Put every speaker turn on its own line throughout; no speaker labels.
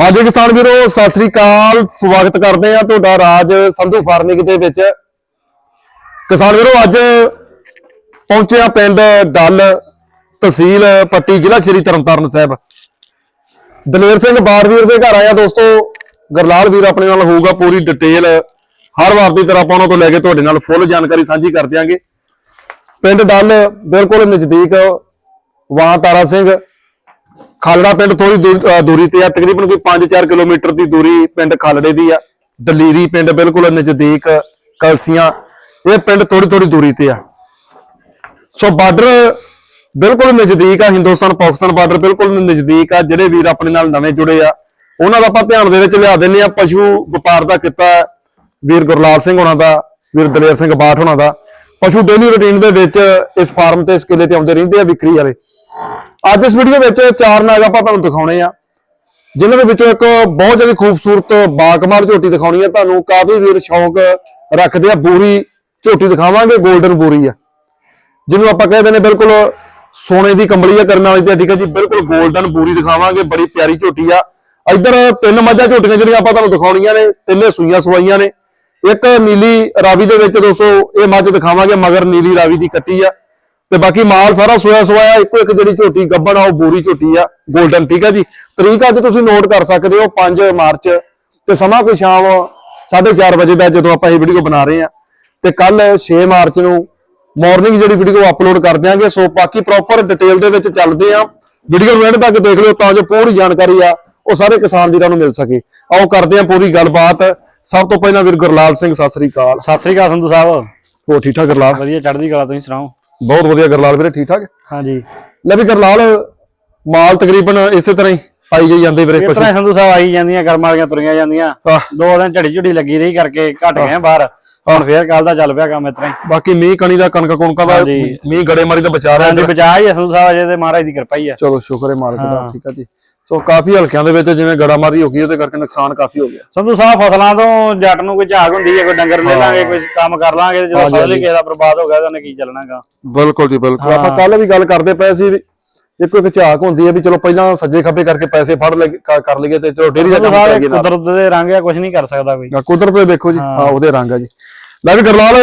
ਹਾਂਜੀ ਕਿਸਾਨ ਵੀਰੋ, ਸਤਿ ਸ੍ਰੀ ਅਕਾਲ। ਸਵਾਗਤ ਕਰਦੇ ਆ ਤੁਹਾਡਾ ਰਾਜ ਸੰਧੂ ਫਾਰਮਿੰਗ ਦੇ ਵਿੱਚ। ਕਿਸਾਨ ਵੀਰੋ, ਅੱਜ ਪਹੁੰਚਿਆ ਪਿੰਡ ਡੱਲ ਤਹਿਸੀਲ ਪੱਟੀ, ਜ਼ਿਲ੍ਹਾ ਸ਼੍ਰੀ ਤਰਨਤਾਰਨ ਸਾਹਿਬ। ਦਲੇਰ ਸਿੰਘ ਬਾਰਵੀਰ ਦੇ ਘਰ ਆਇਆ ਦੋਸਤੋ। ਗਰਲਾਲ ਵੀਰ ਆਪਣੇ ਨਾਲ ਹੋਊਗਾ ਪੂਰੀ ਡਿਟੇਲ। ਹਰ ਵਾਰ ਦੀ ਤਰ੍ਹਾਂ ਆਪਾਂ ਉਹਨਾਂ ਤੋਂ ਲੈ ਕੇ ਤੁਹਾਡੇ ਨਾਲ ਫੁੱਲ ਜਾਣਕਾਰੀ ਸਾਂਝੀ ਕਰ ਦਿਆਂਗੇ। ਪਿੰਡ ਡੱਲ ਬਿਲਕੁਲ ਨਜ਼ਦੀਕ ਵਾਂ ਤਾਰਾ ਸਿੰਘ ਖਾਲੜਾ ਪਿੰਡ ਥੋੜੀ ਦੂਰੀ ਤੇ ਆ, ਤਕਰੀਬਨ ਕੋਈ 5-4 ਕਿਲੋਮੀਟਰ ਦੀ ਦੂਰੀ ਪਿੰਡ ਖਾਲੜੇ ਦੀ ਆ। ਦਲੀਰੀ ਪਿੰਡ ਬਿਲਕੁਲ ਨਜ਼ਦੀਕ ਕਲਸੀਆਂ, ਇਹ ਪਿੰਡ ਥੋੜੀ ਥੋੜੀ ਦੂਰੀ ਤੇ ਆ। ਸੋ ਬਾਰਡਰ ਬਿਲਕੁਲ ਨਜ਼ਦੀਕ ਆ, ਹਿੰਦੁਸਤਾਨ ਪਾਕਿਸਤਾਨ ਬਾਰਡਰ ਬਿਲਕੁਲ ਨਜ਼ਦੀਕ ਆ, ਜਿਹੜੇ ਵੀਰ ਆਪਣੇ ਨਾਲ ਨਵੇਂ ਜੁੜੇ ਆ, ਉਹਨਾਂ ਦਾ ਆਪਾਂ ਧਿਆਨ ਦੇ ਵਿੱਚ ਲਿਆ ਦਿੰਨੇ ਆ ਪਸ਼ੂ ਵਪਾਰ ਦਾ ਕਿੱਤਾ ਹੈ। ਵੀਰ ਗੁਰਲਾਲ ਸਿੰਘ ਹੋਣਾ ਦਾ, ਵੀਰ ਦਲੇਰ ਸਿੰਘ ਬਾਠ ਹੋਣਾ ਦਾ। ਪਸ਼ੂ ਡੇਲੀ ਰੁਟੀਨ ਦੇ ਵਿੱਚ ਇਸ ਫਾਰਮ ਤੇ ਇਸ ਕਿਲੇ ਤੇ ਆਉਂਦੇ ਰਹਿੰਦੇ ਆ ਵਿਕਰੀ ਵਾਲੇ। ਅੱਜ ਇਸ ਵੀਡੀਓ ਵਿੱਚ ਚਾਰ ਨਾਗ ਆਪਾਂ ਤੁਹਾਨੂੰ ਦਿਖਾਉਣੇ ਆ। ਜਿਨ੍ਹਾਂ ਦੇ ਵਿੱਚੋਂ ਇੱਕ ਬਹੁਤ ਜ਼ਿਆਦਾ ਖੂਬਸੂਰਤ ਬਾਕਮਾਲ ਝੋਟੀ ਦਿਖਾਉਣੀ ਆ। ਤੁਹਾਨੂੰ ਕਾਫੀ ਵੀਰ ਸ਼ੌਂਕ ਰੱਖਦੇ ਆ ਬੂਰੀ ਝੋਟੀ ਦਿਖਾਵਾਂਗੇ 골ਡਨ ਬੂਰੀ ਆ। ਜਿਹਨੂੰ ਆਪਾਂ ਕਹਿੰਦੇ ਨੇ ਬਿਲਕੁਲ ਸੋਨੇ ਦੀ ਕੰਬਲੀ ਆ ਕਰਨ ਵਾਲੀ ਤੇ, ਠੀਕ ਹੈ ਜੀ, ਬਿਲਕੁਲ 골ਡਨ ਬੂਰੀ ਦਿਖਾਵਾਂਗੇ, ਬੜੀ ਪਿਆਰੀ ਝੋਟੀ ਆ। ਇੱਧਰ ਤਿੰਨ ਮੱਝਾਂ ਝੋਟੀਆਂ ਜਿਹੜੀਆਂ ਆਪਾਂ ਤੁਹਾਨੂੰ ਦਿਖਾਉਣੀਆਂ ਨੇ, ਤਿੰਨੇ ਸੂਈਆਂ ਸਵਾਈਆਂ ਨੇ। ਇੱਕ ਨੀਲੀ ਰਾਵੀ ਦੇ ਵਿੱਚ ਦੋਸਤੋ, ਇਹ ਮੱਝ ਦਿਖਾਵਾਂਗੇ, ਮਗਰ ਨੀਲੀ ਰਾਵੀ ਦੀ ਕੱਟੀ ਆ। ਤੇ ਬਾਕੀ ਮਾਲ ਸਾਰਾ ਸੋਇਆ ਸਵਾਇਆ ਇੱਕੋ ਇੱਕ ਜਿਹੜੀ ਝੋਟੀ ਗੱਬਣ ਆ ਉਹ ਬੂਰੀ ਝੋਟੀ ਆ 골ਡਨ ਠੀਕ ਆ ਜੀ? ਤਰੀਕ ਅੱਜ ਤੁਸੀਂ ਨੋਟ ਕਰ ਸਕਦੇ ਹੋ 5 ਮਾਰਚ ਤੇ ਸਮਾਂ ਕੋਈ ਸ਼ਾਮ 4:30 ਵਜੇ ਦਾ ਜਦੋਂ ਆਪਾਂ ਇਹ ਵੀਡੀਓ ਬਣਾ ਰਹੇ ਆ। ਤੇ ਕੱਲ 6 ਮਾਰਚ ਨੂੰ ਮਾਰਨਿੰਗ ਜਿਹੜੀ ਵੀਡੀਓ ਅਪਲੋਡ ਕਰ ਦਿਆਂਗੇ ਸੋ ਬਾਕੀ ਪ੍ਰੋਪਰ ਡਿਟੇਲ ਦੇ ਵਿੱਚ ਚੱਲਦੇ ਆ। ਵੀਡੀਓ ਨੂੰ ਐਂਡ ਤੱਕ ਦੇਖ ਲਿਓ ਤਾਂ ਜੋ ਪੂਰੀ ਜਾਣਕਾਰੀ ਆ ਉਹ ਸਾਰੇ ਕਿਸਾਨ ਵੀਰਾਂ ਨੂੰ ਮਿਲ ਸਕੇ। ਆਓ ਕਰਦੇ ਆ ਪੂਰੀ ਗੱਲਬਾਤ। ਸਭ ਤੋਂ ਪਹਿਲਾਂ ਵੀਰ ਗੁਰਲਾਲ ਸਿੰਘ ਸਤਿ ਸ੍ਰੀ ਅਕਾਲ।
ਸਤਿ ਸ੍ਰੀ ਅਕਾਲ ਸੰਧੂ ਸਾਹਿਬ।
ਹੋ ਠੀਕ ਠਾਕ ਗੁਰਲਾਲ?
ਵਧੀਆ ਚੜ੍ਹਦੀ ਕਲਾ ਤੁਸੀਂ ਸੁਣਾਓ?
ਬਹੁਤ ਵਧੀਆ ਗੁਰਲਾਲ ਵੀਰੇ ਠੀਕ ਠਾਕ?
ਹਾਂਜੀ।
ਲੈ ਵੀ ਗਰਲਾਲ ਮਾਲ ਤਕਰੀਬਨ ਇਸੇ ਤਰ੍ਹਾਂ ਹੀ ਪਾਈ ਜਾਈ ਜਾਂਦੇ ਵੀਰੇ ਕੁਛ।
ਤਰ੍ਹਾਂ ਸੰਧੂ ਸਾਹਿਬ ਆਈ ਜਾਂਦੀਆਂ ਕਰਮ ਵਾਲੀਆਂ ਤੁਰੀਆਂ ਜਾਂਦੀਆਂ। ਦੋ ਦਿਨ ਝੜੀ ਝੁੜੀ ਲੱਗੀ ਰਹੀ ਕਰਕੇ ਘਟ ਗਏ ਬਾਹਰ। ਹੁਣ ਫੇਰ ਕੱਲ ਦਾ ਚੱਲ ਪਿਆ ਕੰਮ ਇਸ ਤਰ੍ਹਾਂ
ਬਾਕੀ ਮੀਂਹ ਕਣੀ ਦਾ ਕਣਕ ਕੁਣਕਾਂ ਦਾ। ਮੀਂਹ ਗੜੇ ਮਾਰੀ ਦਾ ਬਚਾ ਰਿਹਾ
ਹਾਂਜੀ ਬਚਾ ਹੀ ਆ ਸੰਧੂ ਸਾਹਿਬ ਅਜੇ ਤੇ ਮਹਾਰਾਜ ਦੀ ਕਿਰਪਾ ਹੀ ਆ
ਚਲੋ ਸ਼ੁਕਰ ਹੈ ਮਾਲਕ ਦਾ। ਠੀਕ ਹੈ ਜੀ। ਸੋ ਕਾਫੀ ਹਲਕਿਆਂ ਦੇ ਵਿੱਚ ਜਿਵੇਂ ਗੜਾਮਾਰੀ ਹੋ ਗਈ ਉਹਦੇ ਕਰਕੇ ਨੁਕਸਾਨ ਕਾਫੀ ਹੋ ਗਿਆ
ਸੰਧੂ ਸਾਹਿਬ ਫਸਲਾਂ ਤੋਂ ਜੱਟ ਨੂੰ ਕੋਈ ਝਾਕ ਹੁੰਦੀ ਹੈ ਕੋਈ ਡੰਗਰ ਲੈ ਲਾਂਗੇ ਕੋਈ ਕੰਮ ਕਰ ਲਾਂਗੇ ਜਦੋਂ ਫਸਲ ਹੀ। ਕਿਸੇ ਦਾ ਬਰਬਾਦ ਹੋ ਗਿਆ ਤਾਂ ਉਹਨੇ ਕੀ ਚੱਲਣਾਗਾ
ਬਿਲਕੁਲ ਜੀ ਬਿਲਕੁਲ ਆਪਾਂ। ਕੱਲ ਵੀ ਗੱਲ ਕਰਦੇ ਪਏ ਸੀ ਵੀ ਇੱਕੋ ਇੱਕ ਝਾਕ ਹੁੰਦੀ ਹੈ ਵੀ ਚਲੋ ਪਹਿਲਾਂ ਸੱਜੇ ਖੱਬੇ ਕਰਕੇ ਪੈਸੇ ਫੜ ਲੈ ਕਰ- ਲਈਏ ਤੇ ਚਲੋ ਡੇਰੀ ਦਾ ਕੰਮ ਕਰ ਲਈਏ
ਕੁਦਰਤ ਦੇ ਰੰਗ ਆ ਕੁਝ ਨਹੀਂ ਕਰ ਸਕਦਾ ਕੋਈ
ਕੁਦਰਤ ਦੇ ਦੇਖੋ ਜੀ।
ਹਾਂ
ਉਹਦੇ ਰੰਗ ਆ ਜੀ ਲੈ ਵੀ ਗਰਲਾਲ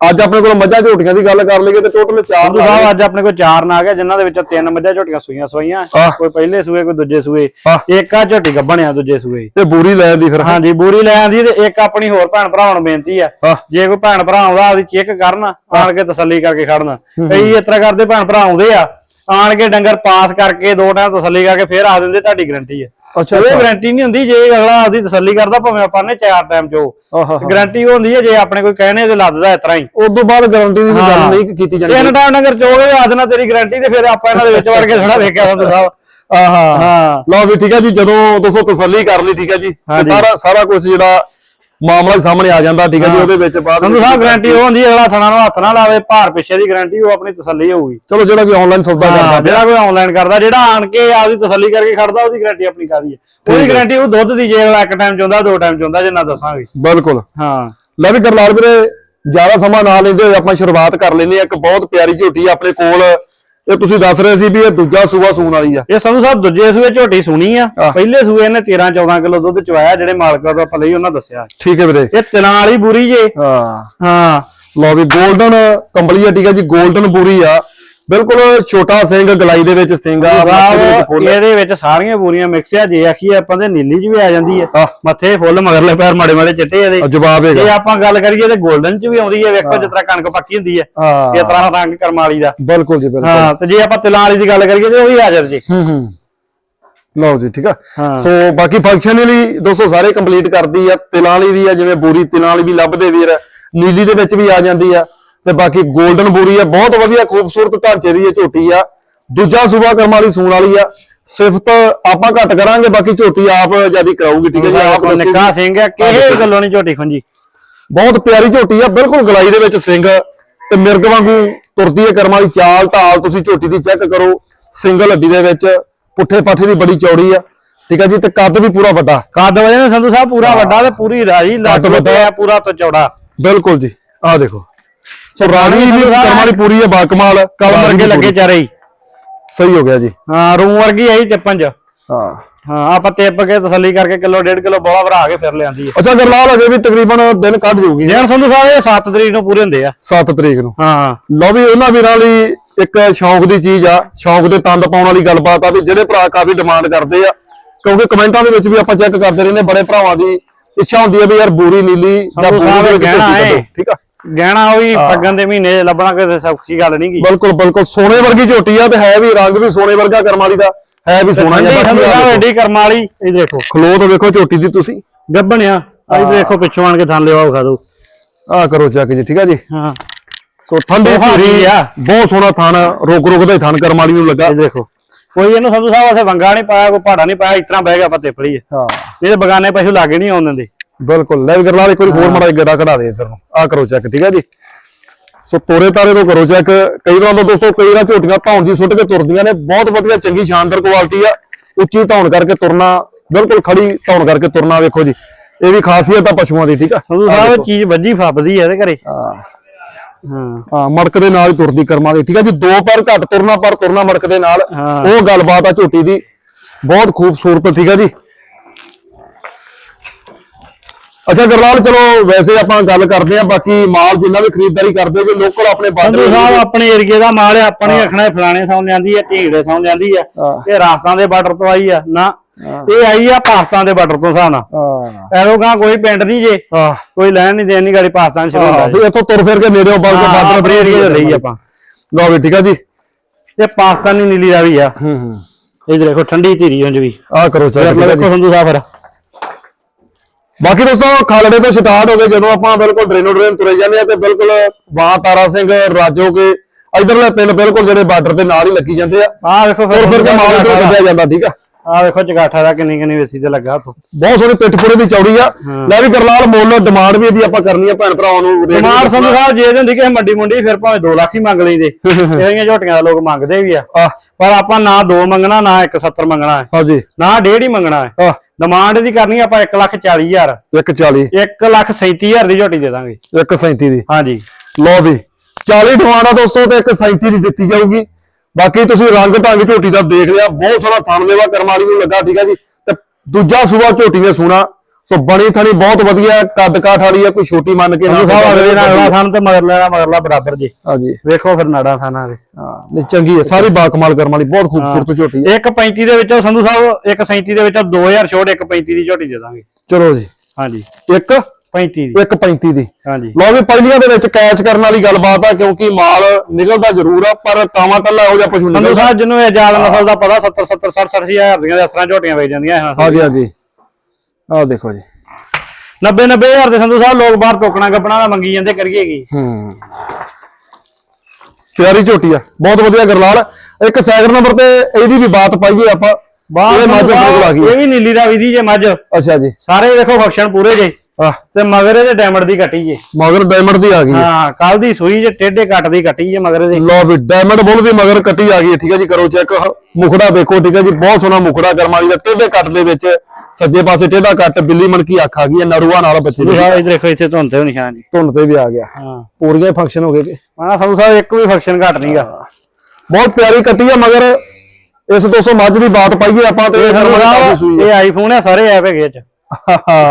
ਅੱਜ ਆਪਣੇ ਕੋਲ ਮੱਝਾਂ ਝੋਟੀਆਂ ਦੀ ਗੱਲ ਕਰ ਲਈਏ ਤੇ ਟੋਟਲ 4
ਸੰਧੂ ਸਾਹਿਬ ਅੱਜ ਆਪਣੇ ਕੋਲ ਚਾਰ ਨਾਗ ਆ ਜਿਨ੍ਹਾਂ ਦੇ ਵਿੱਚੋਂ ਤਿੰਨ ਮੱਝਾਂ ਝੋਟੀਆਂ ਸੂਈਆਂ ਸੋਈਆਂ
ਆਹ।
ਕੋਈ ਪਹਿਲੇ ਸੂਏ ਕੋਈ ਦੂਜੇ ਸੂਏ
ਆਹ।
ਇੱਕ ਆ ਝੋਟੀ ਗੱਭਣਿਆ ਦੂਜੇ ਸੂਏ।
ਤੇ ਬੂਰੀ ਲੈ ਦੀ ਫਿਰ।
ਹਾਂਜੀ ਬੂਰੀ ਲੈ ਆਂਦੀ ਤੇ ਇੱਕ ਆਪਣੀ ਹੋਰ ਭੈਣ ਭਰਾਵਾਂ ਨੂੰ ਬੇਨਤੀ ਆ।
ਆਹ।
ਜੇ ਕੋਈ ਭੈਣ ਭਰਾ ਆਉਂਦਾ ਉਹਦੀ ਚੈੱਕ ਕਰਨ ਆਣ ਕੇ ਤਸੱਲੀ ਕਰਕੇ ਖੜਨ। ਕਈ ਇਸ ਤਰ੍ਹਾਂ ਕਰਦੇ ਭੈਣ ਭਰਾ ਆਉਂਦੇ ਆ। ਆਣ ਕੇ ਡੰਗਰ ਪਾਸ ਕਰਕੇ ਦੋ ਟਾਈਮ ਤਸੱਲੀ ਕਰਕੇ ਫੇਰ ਆ ਦਿੰਦੇ ਤੁਹਾਡੀ ਗਰੰਟੀ ਆ।
ਅੱਛਾ
ਇਹ ਗਰੰਟੀ ਨਹੀਂ ਹੁੰਦੀ ਜੇ ਅਗਲਾ ਆਪਦੀ ਤਸੱਲੀ ਕਰਦਾ ਭਾਵੇਂ ਆਪਾਂ ਨੇ ਚਾਰ ਟਾਈਮ ਚੋ ਗਰੰਟੀ ਉਹ ਹੁੰਦੀ ਹੈ ਜੇ ਆਪਣੇ ਕੋਈ ਕਹਿਣੇ ਤੇ ਲੱਦਦਾ ਇਸ ਤਰ੍ਹਾਂ ਹੀ।
ਉਸ ਤੋਂ ਬਾਅਦ ਗਾਰੰਟੀ ਦੀ ਗੱਲ। ਨਹੀਂ ਕੀਤੀ ਜਾਣੀ
ਤਿੰਨ ਟਾਈਮ ਡੰਗਰ ਚੋਗੇ ਆ ਦੇਣਾ ਤੇਰੀ ਗਰੰਟੀ ਤੇ ਫਿਰ ਆਪਾਂ ਇਹਨਾਂ ਦੇ ਵਿੱਚ ਵੜ ਕੇ ਥੋੜਾ ਵੇਖਿਆ ਸੰਧੂ ਸਾਹਿਬ
ਆਹਾ।
ਹਾਂ।
ਲਓ ਵੀ ਠੀਕ ਹੈ ਜੀ ਜਦੋਂ ਦੋਸਤੋ ਤਸੱਲੀ ਕਰ ਲਈ ਠੀਕ ਹੈ ਜੀ। ਸਾਰਾ ਸਾਰਾ ਕੁਝ ਜਿਹੜਾ ਮਾਮਲਾ ਸਾਹਮਣੇ ਆ ਜਾਂਦਾ ਠੀਕ ਹੈ ਜੀ। ਉਹਦੇ ਵਿੱਚ ਬਾਅਦ
ਸੰਧੂ ਸਾਹਿਬ ਗਰੰਟੀ ਉਹ ਹੁੰਦੀ ਹੈ ਅਗਲਾ ਥਣਾ ਨੂੰ ਹੱਥ ਨਾ ਲਾਵੇ ਭਾਰ ਪਿੱਛੇ ਦੀ ਗਰੰਟੀ ਉਹ ਆਪਣੀ ਤਸੱਲੀ ਹੋਊਗੀ।
ਚਲੋ ਜਿਹੜਾ ਵੀ ਆਨਲਾਈਨ ਸੌਦਾ ਕਰਦਾ
ਜਿਹੜਾ ਕੋਈ ਆਨਲਾਈਨ ਕਰਦਾ ਜਿਹੜਾ ਆਣ ਕੇ ਆਪਦੀ ਤਸੱਲੀ ਕਰਕੇ ਖੜਦਾ ਉਹਦੀ ਗਾਰੰਟੀ ਆਪਣੀ ਕਾਦੀ ਹੈ? ਉਹਦੀ ਗਾਰੰਟੀ ਉਹ ਦੁੱਧ ਦੀ ਜੇ ਅਗਲਾ ਇੱਕ ਟਾਈਮ ਚਾਹੁੰਦਾ ਦੋ ਟਾਈਮ ਚਾਹੁੰਦਾ ਜਿੰਨਾ ਦੱਸਾਂਗੇ।
ਬਿਲਕੁਲ।
ਹਾਂ।
ਲੈ ਵੀ ਕਰਲਾਲ ਵੀਰੇ ਜ਼ਿਆਦਾ ਸਮਾਂ ਨਾ ਲੈਂਦੇ ਹੋਏ ਆਪਾਂ ਸ਼ੁਰੂਆਤ ਕਰ ਲੈਂਦੇ ਹਾਂ। ਇੱਕ ਬਹੁਤ ਪਿਆਰੀ ਝੋਟੀ ਆਪਣੇ ਕੋਲ। ਇਹ ਤੁਸੀਂ ਦੱਸ ਰਹੇ ਸੀ ਵੀ ਇਹ ਦੂਜਾ ਸੂਆ ਸੂਣ ਵਾਲੀ ਆ।
ਇਹ ਸੰਧੂ ਸਾਹਿਬ ਦੂਜੇ ਸੂਏ ਝੋਟੀ ਸੁਣੀ ਆ।
ਆਹ।
ਪਹਿਲੇ ਸੂਏ ਨੇ 13 14 ਕਿਲੋ ਦੁੱਧ ਚਵਾਇਆ ਜਿਹੜੇ ਮਾਲਕ ਦਾ ਆਪਾਂ ਲਈ ਉਹਨਾਂ ਦੱਸਿਆ।
ਠੀਕ ਹੈ ਵੀਰੇ।
ਇਹ ਤਿਲਾਂ ਵਾਲੀ ਬੁਰੀ ਜੇ।
ਹਾਂ।
ਹਾਂ।
ਲਓ ਵੀ 골ਡਨ ਕੰਬਲੀ ਆ ਠੀਕ ਹੈ ਜੀ 골ਡਨ ਬੂਰੀ ਆ। ਬਿਲਕੁਲ ਛੋਟਾ ਸਿੰਘ ਗਲਾਈ ਦੇ ਵਿੱਚ ਸਿੰਘ ਆ ਮੱਥੇ ਦੇ ਵਿੱਚ ਫੁੱਲ।
ਇਹਦੇ ਵਿੱਚ ਸਾਰੀਆਂ ਬੂਰੀਆਂ ਮਿਕਸ ਆ ਜੇ ਆਖੀਏ ਆਪਾਂ ਦੇ ਨੀਲੀ ਚ ਵੀ ਆ ਜਾਂਦੀ ਹੈ। ਮੱਥੇ ਫੁੱਲ ਮਗਰਲੇ ਪੈਰ ਮਾੜੇ ਮਾੜੇ ਚਿੱਟੇ ਇਹਦੇ।
ਜਵਾਬ
ਜੇ
ਹੈਗਾ
ਆਪਾਂ ਗੱਲ ਕਰੀਏ ਤੇ 골ਡਨ ਚ ਵੀ ਆਉਂਦੀ ਹੈ ਵੇਖੋ ਜਿਸ ਤਰ੍ਹਾਂ ਕਣਕ ਪੱਕੀ ਹੁੰਦੀ ਹੈ। ਇਸ ਤਰ੍ਹਾਂ ਰੰਗ ਕਰਮ ਵਾਲੀ ਦਾ।
ਬਿਲਕੁਲ ਜੀ ਬਿਲਕੁਲ।
ਹਾਂ ਤੇ ਜੇ ਆਪਾਂ ਤਿਲਾਂ ਵਾਲੀ ਦੀ ਗੱਲ ਕਰੀਏ ਤੇ ਉਹ ਵੀ ਹਾਜ਼ਰ ਜੀ।
ਹੂੰ ਹੂੰ। ਲਓ ਜੀ ਠੀਕ ਆ। ਸੋ ਬਾਕੀ ਫੰਕਸ਼ਨਲੀ ਦੋਸਤੋ ਸਾਰੇ ਕੰਪਲੀਟ ਕਰਦੀ ਆ। ਤਿਲਾਂ ਵਾਲੀ ਵੀ ਆ ਜਿਵੇਂ ਬੂਰੀ ਤਿਲਾਂ ਵਾਲੀ ਵੀ ਲੱਭਦੇ ਵੀਰ। ਨੀਲੀ ਦੇ ਵਿੱਚ ਵੀ ਆ ਜਾਂਦੀ ਆ। ਤੇ ਬਾਕੀ 골ਡਨ ਬੂਰੀ ਆ ਬਹੁਤ ਵਧੀਆ ਖੂਬਸੂਰਤ ਢਾਂਚੇ ਦੀ ਇਹ ਝੋਟੀ ਆ। ਦੂਜਾ ਸੂਬਾ ਕਰਮ ਵਾਲੀ ਸੂਣ ਵਾਲੀ ਆ। ਸਿਫਤ ਆਪਾਂ ਘੱਟ ਕਰਾਂਗੇ ਬਾਕੀ ਝੋਟੀ ਆਪ ਜਿਆਦੀ ਕਰਾਊਗੀ ਠੀਕ ਹੈ ਜੀ? ਆਪ
ਨਿੱਕਾ ਸਿੰਘ ਆ ਕਿਸੇ ਗੱਲੋਂ ਨਹੀਂ ਝੋਟੀ ਖੁੰਜੀ
ਬਹੁਤ ਪਿਆਰੀ ਝੋਟੀ ਆ ਬਿਲਕੁਲ ਗਲਾਈ ਦੇ ਵਿੱਚ ਸਿੰਘ। ਤੇ ਮਿਰਗ ਵਾਂਗੂ ਤੁਰਦੀ ਹੈ ਕਰਮ ਵਾਲੀ ਚਾਲ ਢਾਲ ਤੁਸੀਂ ਝੋਟੀ ਦੀ ਚੈੱਕ ਕਰੋ ਸਿੰਗਲ ਹੱਡੀ ਦੇ ਵਿੱਚ ਪੁੱਠੇ ਪਾਠੇ ਦੀ ਬੜੀ ਚੌੜੀ ਆ। ਠੀਕ ਹੈ ਜੀ? ਤੇ ਕੱਦ ਵੀ ਪੂਰਾ ਵੱਡਾ।
ਕੱਦ ਵਜੇ ਨੇ ਸੰਧੂ ਸਾਹਿਬ ਪੂਰਾ ਵੱਡਾ ਤੇ ਪੂਰੀ ਰਾਜੀ
ਵੱਡਾ।
ਵੱਡਾ ਪੂਰਾ ਤੋਂ ਚੌੜਾ।
ਬਿਲਕੁਲ ਜੀ। ਆਹ ਦੇਖੋ। ਸੋ ਰਾਣੀ ਵੀ ਕਰਮ ਵਾਲੀ ਪੂਰੀ ਹੈ ਬਾਕਮਾਲ
ਕਲਮ ਵਰਗੇ ਲੱਗੇ ਚਾਰੇ ਹੀ।
ਸਹੀ ਹੋ ਗਿਆ ਜੀ।
ਹਾਂ ਰੂਮ ਵਰਗੀ ਆਈ ਚੱਪਣ ਚ।
ਹਾਂ।
ਹਾਂ ਆਪਾਂ ਟਿੱਪ ਕੇ ਤਸੱਲੀ ਕਰਕੇ ਕਿਲੋ ਡੇਢ ਕਿਲੋ ਬੋਲਾ ਭਰਾ ਕੇ ਫਿਰ ਲਿਆਂਦੀ ਹੈ।
ਅੱਛਾ ਗਰਲਾਲ ਅਜੇ ਵੀ ਤਕਰੀਬਨ ਦਿਨ ਕੱਢ ਜਾਊਗੀ
ਜੈਨ ਸੰਧੂ ਸਾਹਿਬ ਇਹ 7 ਤਰੀਕ ਨੂੰ ਪੂਰੇ ਹੁੰਦੇ ਆ।
7 ਤਰੀਕ ਨੂੰ।
ਹਾਂ।
ਲਓ ਵੀ ਉਹਨਾਂ ਵੀਰਾਂ ਲਈ ਇੱਕ ਸ਼ੌਂਕ ਦੀ ਚੀਜ਼ ਆ ਸ਼ੌਂਕ ਦੇ ਤੰਦ ਪਾਉਣ ਵਾਲੀ ਗੱਲਬਾਤ ਆ ਵੀ ਜਿਹੜੇ ਭਰਾ ਕਾਫੀ ਡਿਮਾਂਡ ਕਰਦੇ ਆ ਕਿਉਂਕਿ ਕਮੈਂਟਾਂ ਦੇ ਵਿੱਚ ਵੀ ਆਪਾਂ ਚੈੱਕ ਕਰਦੇ ਰਹਿੰਦੇ ਬੜੇ ਭਰਾਵਾਂ ਦੀ ਇੱਛਾ ਹੁੰਦੀ ਹੈ ਵੀ ਯਾਰ ਬੂਰੀ ਨੀਲੀ ਜਾਂ ਬੂਰੀ ਦੇ ਵਿੱਚ ਠੀਕ ਆ?
ਗਹਿਣਾ ਉਹ ਵੀ ਫੱਗਣ ਦੇ ਮਹੀਨੇ ਲੱਭਣਾ ਕਿਸੇ ਸੌਖੀ ਗੱਲ ਨਹੀਂ ਗੀ।
ਬਿਲਕੁਲ ਬਿਲਕੁਲ। ਸੋਨੇ ਵਰਗੀ ਝੋਟੀ ਆ ਤੇ ਹੈ ਵੀ ਰੰਗ ਵੀ ਸੋਨੇ ਵਰਗਾ ਕਰਮ ਵਾਲੀ ਦਾ। ਹੈ ਵੀ ਸੋਨਾ ਹੀ ਆ,
ਸੰਧੂ
ਬਾਕੀ।
ਐਡੀ ਕਰਮ ਵਾਲੀ। ਇਹ ਦੇਖੋ
ਖਲੋ ਤਾਂ ਵੇਖੋ ਝੋਟੀ ਦੀ ਤੁਸੀਂ।
ਗੱਬਣ ਆ ਇਹ ਦੇਖੋ ਪਿੱਛੋਂ ਆਣ ਕੇ ਥਾਂ ਲਿਆ ਵਿਖਾ ਦਿਓ
ਆ ਕਰੋ ਚੱਕ ਜੀ ਠੀਕ ਆ ਜੀ?
ਹਾਂ।
ਸੋ ਠੰਡੀ
ਉਹ ਭਾਰੀ ਆ।
ਬਹੁਤ ਸੋਹਣਾ ਥਣ ਰੁਕ ਰੁਕ ਦਾ ਥਣ ਕਰਮ ਵਾਲੀ ਨੂੰ ਲੱਗਾ।
ਇਹ ਦੇਖੋ। ਕੋਈ ਇਹਨੂੰ ਸੰਧੂ ਸਾਹਿਬ ਉਸੇ ਵੰਗਾ ਨਹੀਂ ਪਾਇਆ ਕੋਈ ਪਹਾੜਾ ਨਹੀਂ ਪਾਇਆ ਤਰ੍ਹਾਂ ਬਹਿ ਗਿਆ ਪੱਤੇ ਫੜੀ
ਹਾਂ।
ਇਹਦੇ ਬਗਾਨੇ ਪਸ਼ੂ ਲਾਗੇ ਨਹੀਂ ਆਉਣ ਦਿੰਦੇ।
ਬਿਲਕੁਲ। ਲੈ ਵੀ ਗਰਲਾਲ ਇੱਕ ਵਾਰੀ ਹੋਰ ਮੜਾ ਗੇੜਾ ਕਢਾ ਦੇ ਇੱਧਰ ਨੂੰ। ਆ ਕਰੋ ਚੈੱਕ ਠੀਕ ਆ ਜੀ? ਸੋ ਤੋਰੇ ਤਾਰੇ ਤੋਂ ਕਰੋ ਚੈੱਕ ਕਈ ਵਾਰ ਤਾਂ ਦੋਸਤੋ ਕਈ ਵਾਰ ਝੋਟੀਆਂ ਧੌਣ ਦੀ ਸੁੱਟ ਕੇ ਤੁਰਦੀਆਂ ਨੇ। ਬਹੁਤ ਵਧੀਆ ਚੰਗੀ ਸ਼ਾਨਦਾਰ ਕੁਆਲਿਟੀ ਆ। ਉੱਚੀ ਧੌਣ ਕਰਕੇ ਤੁਰਨਾ ਬਿਲਕੁਲ ਖੜੀ ਧੌਣ ਕਰਕੇ ਤੁਰਨਾ ਵੇਖੋ ਜੀ। ਇਹ ਵੀ ਖਾਸੀਅਤ ਆ ਪਸ਼ੂਆਂ ਦੀ ਠੀਕ ਆ?
ਸਾਹਿਬ। ਚੀਜ਼ ਵੱਜੀ ਫੱਬਦੀ ਆ ਇਹਦੇ ਘਰੇ।
ਹਾਂ।
ਹਾਂ।
ਹਾਂ ਮੜਕ ਦੇ ਨਾਲ ਹੀ ਤੁਰਦੀ ਕਰਮਾਂ ਦੀ ਠੀਕ ਆ ਜੀ? ਦੋ ਪੈਰ ਘੱਟ ਤੁਰਨਾ ਪਰ ਤੁਰਨਾ ਮੜਕ ਦੇ ਨਾਲ।
ਹਾਂ।
ਉਹ ਗੱਲਬਾਤ ਆ ਝੋਟੀ ਦੀ। ਬਹੁਤ ਖੂਬਸੂਰਤ ਠੀਕ ਆ ਜੀ? ਅੱਛਾ ਗਰਲਾਲ ਚਲੋ ਵੈਸੇ ਆਪਾਂ ਗੱਲ ਕਰਦੇ ਆ ਬਾਕੀ ਮਾਲ ਜਿੰਨਾ ਵੀ ਖਰੀਦਦਾਰੀ ਕਰਦੇ ਜੇ ਲੋਕਲ ਆਪਣੇ
ਸੰਧੂ
ਬਾਰਡਰ
ਸਾਹਿਬ ਆਪਣੇ ਏਰੀਏ ਦਾ ਮਾਲ ਆ ਆਪਾਂ ਰੱਖਣਾ ਫਲਾਣੇ ਸੌਂ ਜਾਂਦੀ ਆ ਢੀਂਗੜੇ ਸੌਂ ਜਾਂਦੀ ਆ
ਹਾਂ।
ਇਹ ਰਾਜਸਥਾਨ ਦੇ ਬਾਰਡਰ ਤੋਂ ਆਈ ਆ ਨਾ। ਇਹ ਆਈ ਆ ਪਾਕਿਸਤਾਨ ਦੇ ਬਾਰਡਰ ਤੋਂ ਹਿਸਾਬ ਨਾਲ
ਹਾਂ।
ਐਰੋ ਗਾਂ ਕੋਈ ਪਿੰਡ ਨਹੀਂ ਜੇ
ਹਾਂ।
ਕੋਈ ਲੈਣ ਨਹੀਂ ਦੇਣ ਨਹੀਂ ਗਾੜੀ ਪਾਕਿਸਤਾਨ ਸ਼ੁਰੂ ਹੁੰਦਾ
ਵੀ ਇੱਥੋਂ ਤੁਰ ਫਿਰ ਕੇ ਨੇੜਿਓਂ ਬਲ ਕੇ ਬਾਰਡਰ
ਆਪਣੇ ਏਰੀਏ ਦੇ ਲਈ ਆਪਾਂ।
ਲਓ ਵੀ ਠੀਕ ਆ ਜੀ।
ਇਹ ਪਾਕਿਸਤਾਨੀ ਨੀਲੀ ਰਾਵੀ ਆ।
ਹੂੰ ਹੂੰ।
ਇਹ ਦੇਖੋ ਠੰਡੀ ਧੀਰੀ ਉਂਝ ਵੀ।
ਆ ਕਰੋ
ਮੈਂ ਦੇਖੋ ਸੰਧੂ ਸਾਹਿਬ ਫਿਰ।
ਬਾਕੀ ਦੋਸਤੋ ਖਾਲੜੇ ਤੋਂ ਸਟਾਰਟ ਹੋ ਗਏ ਜਦੋਂ ਆਪਾਂ ਬਿਲਕੁਲ ਡਰੇਨੋ ਡਰੇਨ ਤੁਰੇ ਜਾਂਦੇ ਆ ਤੇ ਬਿਲਕੁਲ ਵਾਹ ਤਾਰਾ ਸਿੰਘ ਰਾਜੋ ਕੇ ਇਧਰਲੇ ਪਿੰਡ ਬਿਲਕੁਲ ਜਿਹੜੇ ਬਾਰਡਰ ਦੇ ਨਾਲ ਹੀ ਲੱਗੀ ਜਾਂਦੇ ਆ।
ਦੇਖੋ
ਤੁਰ ਫਿਰ ਕੇ ਮਾਲ ਤੋਂ ਕੱਢਿਆ ਜਾਂਦਾ ਠੀਕ ਆ?
ਆਹ ਦੇਖੋ ਚਗਾਠਾ ਦਾ ਕਿੰਨੀ ਕਿੰਨੀ ਵੇਸੀ ਤੇ ਲੱਗਾ ਉੱਥੋਂ।
ਬਹੁਤ ਸੋਹਣੀ ਪਿੱਠ ਪੁੜੇ ਦੀ ਚੌੜੀ ਆ। ਲੈ ਵੀ ਕਰਲਾਲ ਮੁੱਲ ਡਿਮਾਂਡ ਵੀ ਇਹਦੀ ਆਪਾਂ ਕਰਨੀ ਆ ਭੈਣ ਭਰਾਵਾਂ ਨੂੰ
ਮਾਰ ਸੰਧੂ। ਸਾਹਿਬ ਜੇ ਹੁੰਦੀ ਕਿਸੇ ਮੰਡੀ ਮੁੰਡੀ ਫਿਰ ਭਾਵੇਂ 2 ਲੱਖ ਹੀ ਮੰਗ ਲੈਂਦੇ ਇਹਦੀਆਂ ਝੋਟੀਆਂ ਦਾ ਲੋਕ ਮੰਗਦੇ ਵੀ ਆ।
ਆ
ਪਰ ਆਪਾਂ ਨਾ 2 ਮੰਗਣਾ ਨਾ 170 ਮੰਗਣਾ
ਹਾਂਜੀ।
ਨਾ ਡੇਢ ਹੀ ਮੰਗਣਾ ਹੈ।
ਆ
ਡਿਮਾਂਡ ਦੀ ਕਰਨੀ ਆਪਾਂ 1 ਲੱਖ 40 ਹਜ਼ਾਰ।
140
1 ਲੱਖ 37 ਹਜ਼ਾਰ ਦੀ ਝੋਟੀ ਦੇ ਦਾਂਗੇ।
137 ਦੀ।
ਹਾਂਜੀ।
ਲਓ ਵੀ 40 ਡਿਮਾਂਡ ਆ ਦੋਸਤੋ ਤੇ 137 ਦੀ ਦਿੱਤੀ ਜਾਊਗੀ। ਬਾਕੀ ਤੁਸੀਂ ਰੰਗ ਢੰਗ ਝੋਟੀ ਦਾ ਦੇਖ ਲਿਆ ਬਹੁਤ ਸਾਰਾ ਥਣ ਦੇਵਾ ਕਰਮਾਲੀ ਨੂੰ ਲੱਗਾ ਠੀਕ ਆ ਜੀ। ਤੇ ਦੂਜਾ ਸੂਆ ਝੋਟੀ ਨੇ ਸੁਣਾ। ਸੋ ਬਣੀ ਥਣੀ ਬਹੁਤ ਵਧੀਆ ਕੱਦ ਕਾਠ ਵਾਲੀ ਆ ਕੋਈ ਛੋਟੀ ਮੰਨ ਕੇ ਨਾ
ਸਾਹਿਬ ਅਗਲੇ ਨਾਲ ਥਾਨ ਤੇ ਮਗਰ ਲੈਣਾ ਮਗਰਲਾ ਬਰਾਬਰ ਜੀ।
ਹਾਂਜੀ।
ਵੇਖੋ ਫਿਰ ਨਾੜਾ ਥਾਨਾਂ ਦੇ।
ਹਾਂ ਨਹੀਂ ਚੰਗੀ ਹੈ ਸਾਰੀ ਬਾ ਕਮਾਲ ਕਰਮ ਵਾਲੀ ਬਹੁਤ ਖੂਬਸੂਰਤ ਝੋਟੀ ਹੈ
ਇੱਕ 35 ਦੇ ਵਿੱਚੋਂ ਸੰਧੂ ਸਾਹਿਬ ਇੱਕ 37 ਦੇ ਵਿੱਚੋਂ 2000 ਛੋੜ ਇੱਕ 35 ਦੀ ਝੋਟੀ ਦੇ ਦਾਂਗੇ।
ਚਲੋ ਜੀ।
ਹਾਂਜੀ।
ਇੱਕ?
35 ਦੀ।
ਇੱਕ 35 ਦੀ।
ਹਾਂਜੀ।
ਲਓ ਵੀ ਪਹਿਲੀਆਂ ਦੇ ਵਿੱਚ ਕੈਚ ਕਰਨ ਵਾਲੀ ਗੱਲਬਾਤ ਆ ਕਿਉਂਕਿ ਮਾਲ ਨਿਕਲਦਾ ਜ਼ਰੂਰ ਆ ਪਰ ਕਾਵਾਂ ਟੱਲਾ ਇਹੋ ਜਿਹਾ ਪਸ਼ੂ
ਸੰਧੂ
ਨਿਕਲਦਾ।
ਸਾਹਿਬ ਜਿਹਨੂੰ ਇਹ ਆਜ਼ਾਦ ਨਸਲ ਦਾ ਪਤਾ 70 70 60 60 ਹਜ਼ਾਰ ਦੀਆਂ ਦੇ ਅਸਰਾਂ ਝੋਟੀਆਂ ਵੇਚ ਜਾਂਦੀਆਂ
ਹਾਂਜੀ ਹਾਂਜੀ। ਆਹ ਦੇਖੋ ਜੀ।
90 90 ਹਜ਼ਾਰ ਦੇ ਸੰਧੂ ਸਾਹਿਬ ਲੋਕ ਬਾਹਰ ਟੋਕਣਾ ਗੱਪਣਾ ਦਾ ਮੰਗੀ ਜਾਂਦੇ ਕਰੀਏ ਕੀ?
ਹੂੰ। ਪਿਆਰੀ ਝੋਟੀ ਆ ਬਹੁਤ ਵਧੀਆ ਗਰਲਾਲ। ਇੱਕ ਸੈਕਿੰਡ ਨੰਬਰ ਤੇ ਇਹਦੀ ਵੀ ਬਾਤ ਪਾਈਏ ਆਪਾਂ।
ਬਾਹਰ
ਇਹ ਮੱਝ ਆਪਣੇ ਕੋਲ ਆ ਗਈ।
ਇਹ ਵੀ ਨੀਲੀ ਦੀ ਜੇ ਮੱਝ।
ਅੱਛਾ ਜੀ।
ਸਾਰੇ ਦੇਖੋ ਫੰਕਸ਼ਨ ਪੂਰੇ ਜੇ।
ਆਹ।
ਤੇ ਮਗਰ ਇਹਦੇ ਡਾਇਮੰਡ ਦੀ ਕੱਟੀ ਜੇ।
ਮਗਰ ਡਾਇਮੰਡ ਦੀ ਆ ਗਈ। ਹੈ।
ਕੱਲ ਦੀ ਸੂਈ ਜੇ ਟੇਢੇ ਕੱਟ ਦੀ ਕੱਟੀ ਜੇ ਮਗਰ ਇਹਦੇ।
ਲਓ ਵੀ ਡਾਇਮੰਡ ਬੁੱਲ ਦੀ ਮਗਰ ਕੱਟੀ ਆ ਗਈ ਠੀਕ ਹੈ ਜੀ ਕਰੋ ਚੈੱਕ। ਮੁਖੜਾ ਦੇਖੋ ਠੀਕ ਹੈ ਜੀ ਬਹੁਤ ਸੋਹਣਾ ਮੁਖੜਾ ਕਰਮਾਲੀ ਦਾ ਟੇਢੇ ਕੱਟ ਦੇ ਵਿੱਚ। ਸੱਜੇ ਪਾਸੇ ਟੇਢਾ ਕੱਟ ਬਿੱਲੀ ਮਣਕੀ ਅੱਖ ਆ ਗਈ ਹੈ ਨਰੂਆ ਨਾਲ ਬੱਚੇ ਦੀ।
ਸਾਹਿਬ ਇਧਰ ਦੇਖੋ ਇੱਥੇ ਧੁੰਦ ਤੇ ਨਿਸ਼ਾਨ ਜੀ।
ਧੁੰਨ ਤੇ ਵੀ ਆ ਗਿਆ।
ਹਾਂ।
ਪੂਰੀਆਂ ਫੰਕਸ਼ਨ ਹੋ ਗਏ ਕਿ
ਮਾਣਾ ਸੰਧੂ ਸਾਹਿਬ ਇੱਕ ਵੀ ਫੰਕਸ਼ਨ ਘਟ ਨਹੀਂਗਾ
ਬਹੁਤ ਪਿਆਰੀ ਕੱਟੀ ਆ ਮਗਰ ਇਸ 200 ਮੱਝ ਦੀ ਬਾਤ ਪਾਈਏ ਆਪਾਂ ਤੇ
ਇਹ ਆਈਫੋਨ ਆ ਸਾਰੇ ਐਪ ਹੈਗੇ ਇਹ ਚ।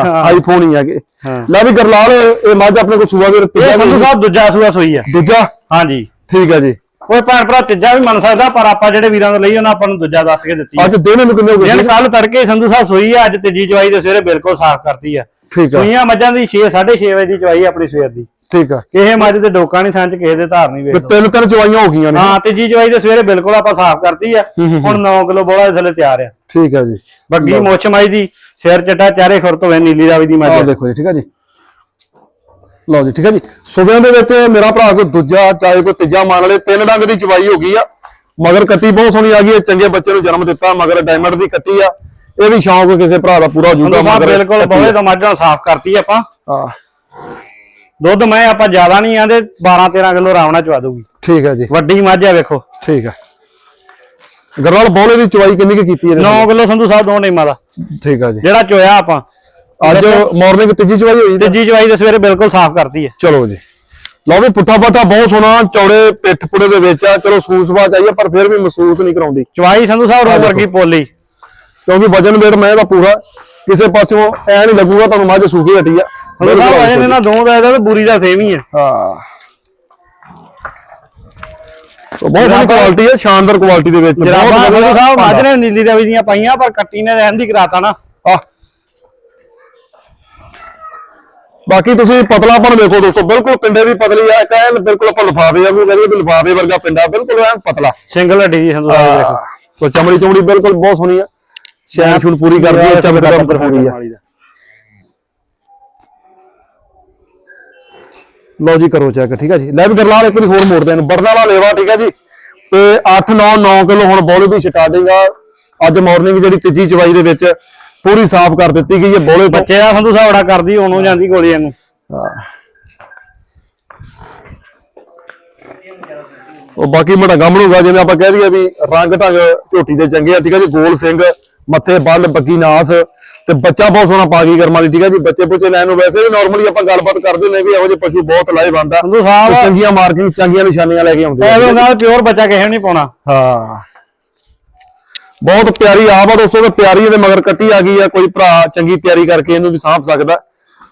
ਆਈਫੋਨ ਹੀ ਹੈਗੇ।
ਹਾਂ।
ਲੈ ਵੀ ਗਰਲਾਲ ਇਹ ਮੱਝ ਆਪਣੇ ਕੋਲ ਸੂਆ
ਇਹ ਸੰਧੂ
ਵੀ-
ਸਾਹਿਬ ਦੂਜਾ ਸੂਆ ਸੂਈ ਆ।
ਦੂਜਾ?
ਹਾਂਜੀ।
ਠੀਕ ਹੈ ਜੀ।
ਕੋਈ ਭੈਣ ਭਰਾ ਤੀਜਾ ਵੀ ਮੰਨ ਸਕਦਾ ਪਰ ਆਪਾਂ ਜਿਹੜੇ ਵੀਰਾਂ ਤੋਂ ਲਈ ਉਹਨਾਂ ਆਪਾਂ ਨੂੰ ਦੂਜਾ ਦੱਸ ਕੇ ਦਿੱਤੀ
ਅੱਜ ਦਿਨ ਨੂੰ ਕਿੰਨੇ ਹੋ ਗਏ
ਦਿਨ? ਕੱਲ ਤੜਕੇ ਸੰਧੂ ਸਾਹਿਬ ਸੂਈ ਆ ਅੱਜ ਤੀਜੀ ਚਵਾਈ ਦੇ ਸਵੇਰੇ ਬਿਲਕੁਲ ਸਾਫ਼ ਕਰਤੀ ਆ।
ਠੀਕ ਆ।
ਸੂਈਆਂ ਮੱਝਾਂ ਦੀ 6 6:30 ਵਜੇ ਦੀ ਚਵਾਈ ਆਪਣੀ ਸਵੇਰ ਦੀ।
ਠੀਕ ਆ।
ਕਿਸੇ ਮੱਝ ਦੇ ਡੋਕਾ ਨਹੀਂ ਥਾਂ ਚ ਕਿਸੇ ਦੇ ਧਾਰ ਨਹੀਂ
ਤੇ
ਵੇਖ
ਤਿੰਨ ਤਿੰਨ ਚਵਾਈਆਂ ਹੋ ਗਈਆਂ ਨੇ।
ਹਾਂ ਤੀਜੀ ਚਵਾਈ ਦੇ ਸਵੇਰੇ ਬਿਲਕੁਲ ਆਪਾਂ ਸਾਫ਼ ਕਰਤੀ ਆ। ਹੁਣ 9 ਕਿਲੋ ਬੋਲਾ ਥੱਲੇ ਤਿਆਰ ਆ।
ਠੀਕ ਆ ਜੀ।
ਬੱਗੀ ਮੁੱਛ ਮਾਈ ਦੀ ਸਿਰ ਚਟਾ ਚਾਰੇ ਖੁਰ ਤੋਂ ਨੀਲੀ ਰਾਵੀ ਦੀ ਮੱਝ ਆ।
ਦੇਖੋ ਜੀ ਠੀਕ ਆ ਜੀ। ਲਓ ਜੀ ਠੀਕ ਆ ਜੀ। ਸੁਬਿਆਂ ਦੇ ਵਿੱਚ ਮੇਰਾ ਭਰਾ ਕੋਈ ਦੂਜਾ ਚਾਹੇ ਕੋਈ ਤੀਜਾ ਮੰਨ ਲਏ ਤਿੰਨ ਡੰਗ ਦੀ ਚਵਾਈ ਹੋ ਗਈ ਆ। ਮਗਰ ਕੱਟੀ ਬਹੁਤ ਸੋਹਣੀ ਆ ਗਈ ਹੈ ਚੰਗੇ ਬੱਚੇ ਨੂੰ ਜਨਮ ਦਿੱਤਾ ਮਗਰ ਡਾਇਮੰਡ ਦੀ ਕੱਟੀ ਆ। ਇਹ ਵੀ ਸ਼ੌਂਕ ਕਿਸੇ ਭਰਾ ਦਾ ਪੂਰਾ ਹੋ
ਸਾਹਿਬ
ਮਗਰ
ਬਿਲਕੁਲ ਬੋਲੇ। ਤੋਂ ਮੱਝਾਂ ਸਾਫ਼ ਕਰਤੀ ਆਪਾਂ।
ਹਾਂ।
ਦੁੱਧ ਮੈਂ ਆਪਾਂ ਜ਼ਿਆਦਾ ਨਹੀਂ ਆਂਦੇ 12 13 ਕਿਲੋ ਰਾਵਣਾ ਚਵਾ ਦੂਗੀ
ਠੀਕ ਆ ਜੀ।
ਵੱਡੀ ਮੱਝ ਆ ਵੇਖੋ।
ਠੀਕ ਆ ਗਰਵਾਲ ਬੋਲੇ ਦੀ ਚਵਾਈ ਕਿੰਨੀ ਕੁ ਕੀਤੀ ਇਹਦੇ
9
ਨਾਲ?
ਕਿਲੋ ਸੰਧੂ ਸਾਹਿਬ ਦੋ ਨੇਮਾਂ ਦਾ।
ਠੀਕ ਆ ਜੀ।
ਜਿਹੜਾ ਚੋਇਆ ਆਪਾਂ।
ਅੱਜ ਮਾਰਨਿੰਗ ਤੀਜੀ ਚਵਾਈ ਹੋਈ ਜੀ
ਤੀਜੀ ਚਵਾਈ ਦੇ ਸਵੇਰੇ ਬਿਲਕੁਲ ਸਾਫ਼ ਕਰਤੀ ਹੈ।
ਚਲੋ ਜੀ। ਲਓ ਵੀ ਪੁੱਠਾ ਪੱਠਾ ਬਹੁਤ ਸੋਹਣਾ ਚੌੜੇ ਪਿੱਠ ਪੁੜੇ ਦੇ ਵਿੱਚ ਆ। ਚਲੋ ਸੂਸਵਾ ਚਾਹੀਏ ਪਰ ਫਿਰ ਵੀ ਮਹਿਸੂਸ ਨਹੀਂ ਕਰਾਉਂਦੀ।
ਚਵਾਈ ਸੰਧੂ ਸਾਹਿਬ ਰੋ ਵਰਗੀ ਪੋਲੀ।
ਕਿਉਂਕਿ ਵਜਨ weight ਮੈਂ ਦਾ ਪੂਰਾ ਕਿਸੇ ਪਾਸਿਓਂ ਐ ਨਹੀਂ ਲੱਗੂਗਾ ਤੁਹਾਨੂੰ ਮੱਝ ਸੂਕੀ ਹਟੀ ਆ।
ਸੰਧੂ ਸਾਹਿਬ ਵਜਨ ਇਹਨਾਂ ਦਾ ਇਹਦਾ ਤੇ ਬੁਰੀ ਦਾ ਸੇਮ ਹੀ ਹੈ।
ਹਾਂ। ਸੋ ਬਹੁਤ ਸੋਹਣੀ ਕੁਆਲਿਟੀ ਹੈ ਸ਼ਾਨਦਾਰ ਕੁਆਲਿਟੀ ਦੇ ਵਿੱਚ।
ਜਰਾਬਾਂ
ਬਹੁਤ
ਸੰਧੂ
ਵਧੀਆ
ਸਾਹਿਬ
ਭਾਂਡਾ।
ਮੱਝ ਨੇ ਨੀਲੀ ਰਵੀ ਦੀਆਂ ਪਾਈਆਂ ਪਰ ਕੱਟੀ ਨੇ ਰਹਿਣ ਦੀ ਕਰਾਤਾ ਨਾ।
ਆਹ। ਬਾਕੀ ਤੁਸੀਂ ਪਤਲਾਪਣ ਦੇਖੋ ਦੋਸਤੋ ਬਿਲਕੁਲ ਪਿੰਡੇ ਦੀ ਪਤਲੀ ਆ ਐਨ ਬਿਲਕੁਲ ਆਪਾਂ ਲਿਫਾਫੇ ਆ ਵੀ ਕਹਿੰਦੇ ਵੀ ਲਿਫਾਫੇ ਵਰਗਾ ਪਿੰਡਾ ਬਿਲਕੁਲ ਐਨ ਪਤਲਾ।
ਸਿੰਗਲ ਹੱਡੀ ਸੰਧੂ ਸਾਹਿਬ ਦੇਖੋ।
ਸੋ ਚਮੜੀ ਚਮੜੀ ਬਿਲਕੁਲ ਬਹੁਤ ਸੋਹਣੀ ਆ। ਸ਼ੈਨ ਸ਼ੂਨ ਪੂਰੀ ਕਰਦੀ ਹੈ ਚਮੜੀ ਦਾ ਅੰਦਰ ਪੂਰੀ ਆ। ਲਓ ਜੀ ਕਰੋ ਚੈੱਕ ਠੀਕ ਹੈ ਜੀ। ਲੈ ਵੀ ਗਰਲਾਲ ਇੱਕ ਵਾਰੀ ਹੋਰ ਮੋੜਦੇ ਬੜਨ ਵਾਲਾ ਲੇਵਾ ਠੀਕ ਹੈ ਜੀ। ਤੇ 8 9 9 ਕਿਲੋ ਹੁਣ ਬੋਲੇ ਦੀ ਸਟਾਰਟਿੰਗ ਆ। ਅੱਜ ਮਾਰਨਿੰਗ ਜਿਹੜੀ ਤੀਜੀ ਚਵਾਈ ਦੇ ਵਿੱਚ ਪੂਰੀ ਸਾਫ਼ ਕਰ ਦਿੱਤੀ ਗਈ ਹੈ ਬੋਲੇ
ਬੱਚੇ ਦਾ ਸੰਧੂ ਸਾਹਿਬ ਬੜਾ ਕਰਦੀ ਉਹਨੂੰ ਜਾਂਦੀ ਗੋਲੀ ਵਾਂਗੂ
ਹਾਂ। ਉਹ ਬਾਕੀ ਮੜਾ ਗਮਣੂਗਾ ਜਿਵੇਂ ਆਪਾਂ ਕਹਿ ਦਈਏ ਵੀ ਰੰਗ ਢੰਗ ਝੋਟੀ ਦੇ ਚੰਗੇ ਆ ਠੀਕ ਹੈ ਜੀ ਗੋਲ ਸਿੰਘ ਮੱਥੇ ਬੱਲ ਬੱਗੀ ਨਾਸ ਤੇ ਬੱਚਾ ਬਹੁਤ ਸੋਹਣਾ ਪਾ ਗਈ ਕਰਮ ਵਾਲੀ ਠੀਕ ਹੈ ਜੀ ਬੱਚੇ ਪੁੱਚੇ ਲੈਣ ਨੂੰ ਵੈਸੇ ਵੀ ਨਾਰਮਲੀ ਆਪਾਂ ਗੱਲਬਾਤ ਕਰਦੇ ਨੇ ਵੀ ਇਹੋ ਜਿਹੇ ਪਸ਼ੂ ਬਹੁਤ ਲਾਹੇਵੰਦ ਆ।
ਸੰਧੂ
ਤੇ
ਸਾਹਿਬ
ਚੰਗੀਆਂ ਮਾਰਕਿੰਗ ਚੰਗੀਆਂ ਨਿਸ਼ਾਨੀਆਂ ਲੈ ਕੇ ਆਉਂਦੇ ਆ।
ਇਹਦੇ ਨਾਲ ਪਿਓਰ ਬੱਚਾ ਕਿਸੇ ਨੂੰ ਨਹੀਂ ਪਾਉਣਾ।
ਹਾਂ। ਬਹੁਤ ਪਿਆਰੀ ਆਪ ਆ ਦੋਸਤੋ ਤੇ ਪਿਆਰੀ ਇਹਦੇ ਮਗਰ ਕੱਟੀ ਆ ਗਈ ਆ ਕੋਈ ਭਰਾ ਚੰਗੀ ਤਿਆਰੀ ਕਰਕੇ ਇਹਨੂੰ ਵੀ ਸਾਂਭ ਸਕਦਾ।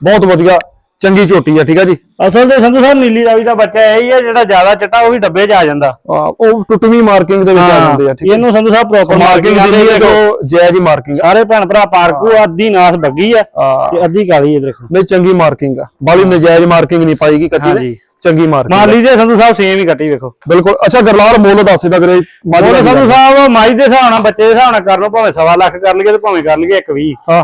ਬਹੁਤ ਵਧੀਆ ਚੰਗੀ ਝੋਟੀ ਆ ਠੀਕ ਆ ਜੀ?
ਅਸਲ ਤੇ ਸੰਧੂ ਸਾਹਿਬ ਨੀਲੀ ਰਾਵੀ ਦਾ ਬੱਚਾ ਇਹ ਹੀ ਹੈ ਜਿਹੜਾ ਜ਼ਿਆਦਾ ਚਿੱਟਾ ਉਹ ਵੀ ਡੱਬੇ 'ਚ ਆ ਜਾਂਦਾ।
ਉਹ ਟੁੱਟਵੀਂ ਮਾਰਕਿੰਗ ਦੇ ਵਿੱਚ ਆ ਜਾਂਦੇ ਆ ਠੀਕ
ਇਹਨੂੰ Sandhu Sahib proper
marking
marking
ਜਿਹੜੀ ਹੈ ਉਹ ਜਾਇਜ਼ ਮਾਰਕਿੰਗ ਆ।
ਸਾਰੇ ਭੈਣ ਭਰਾ ਪਾਰਕੂ ਅੱਧੀ ਨਾਸ ਬੱਗੀ ਆ
ਹਾਂ।
ਤੇ ਅੱਧੀ ਕਾਲੀ ਹੈ ਦੇਖੋ।
ਨਹੀਂ ਚੰਗੀ ਮਾਰਕਿੰਗ ਆ। ਬਾਲੀ ਨਜਾਇਜ਼ ਮਾਰਕਿੰਗ ਨਹੀਂ ਪਾਈਗੀ ਕੱਟੀ ਨੇ। ਚੰਗੀ ਮਾਰਕਿੰਗ
ਮਾਲੀ ਦੇ ਸੰਧੂ ਸਾਹਿਬ ਸੇਮ ਹੀ ਕੱਟੀ ਵੇਖੋ।
ਬਿਲਕੁਲ ਅੱਛਾ ਗਰਲਾਲ ਮੁੱਲ ਦੱਸ ਇਹਦਾ ਕਰੇ
ਉਹ
ਦਾ
ਸੰਧੂ ਸਾਹਿਬ ਮਾਈ ਦੇ ਹਿਸਾਬ ਨਾਲ ਬੱਚੇ ਦੇ ਹਿਸਾਬ ਨਾਲ ਕਰ ਲਓ ਭਾਵੇਂ ਸਵਾ ਲੱਖ ਕਰ ਲਈਏ ਤੇ ਭਾਵੇਂ ਕਰ ਲਈਏ 120
ਹਾਂ।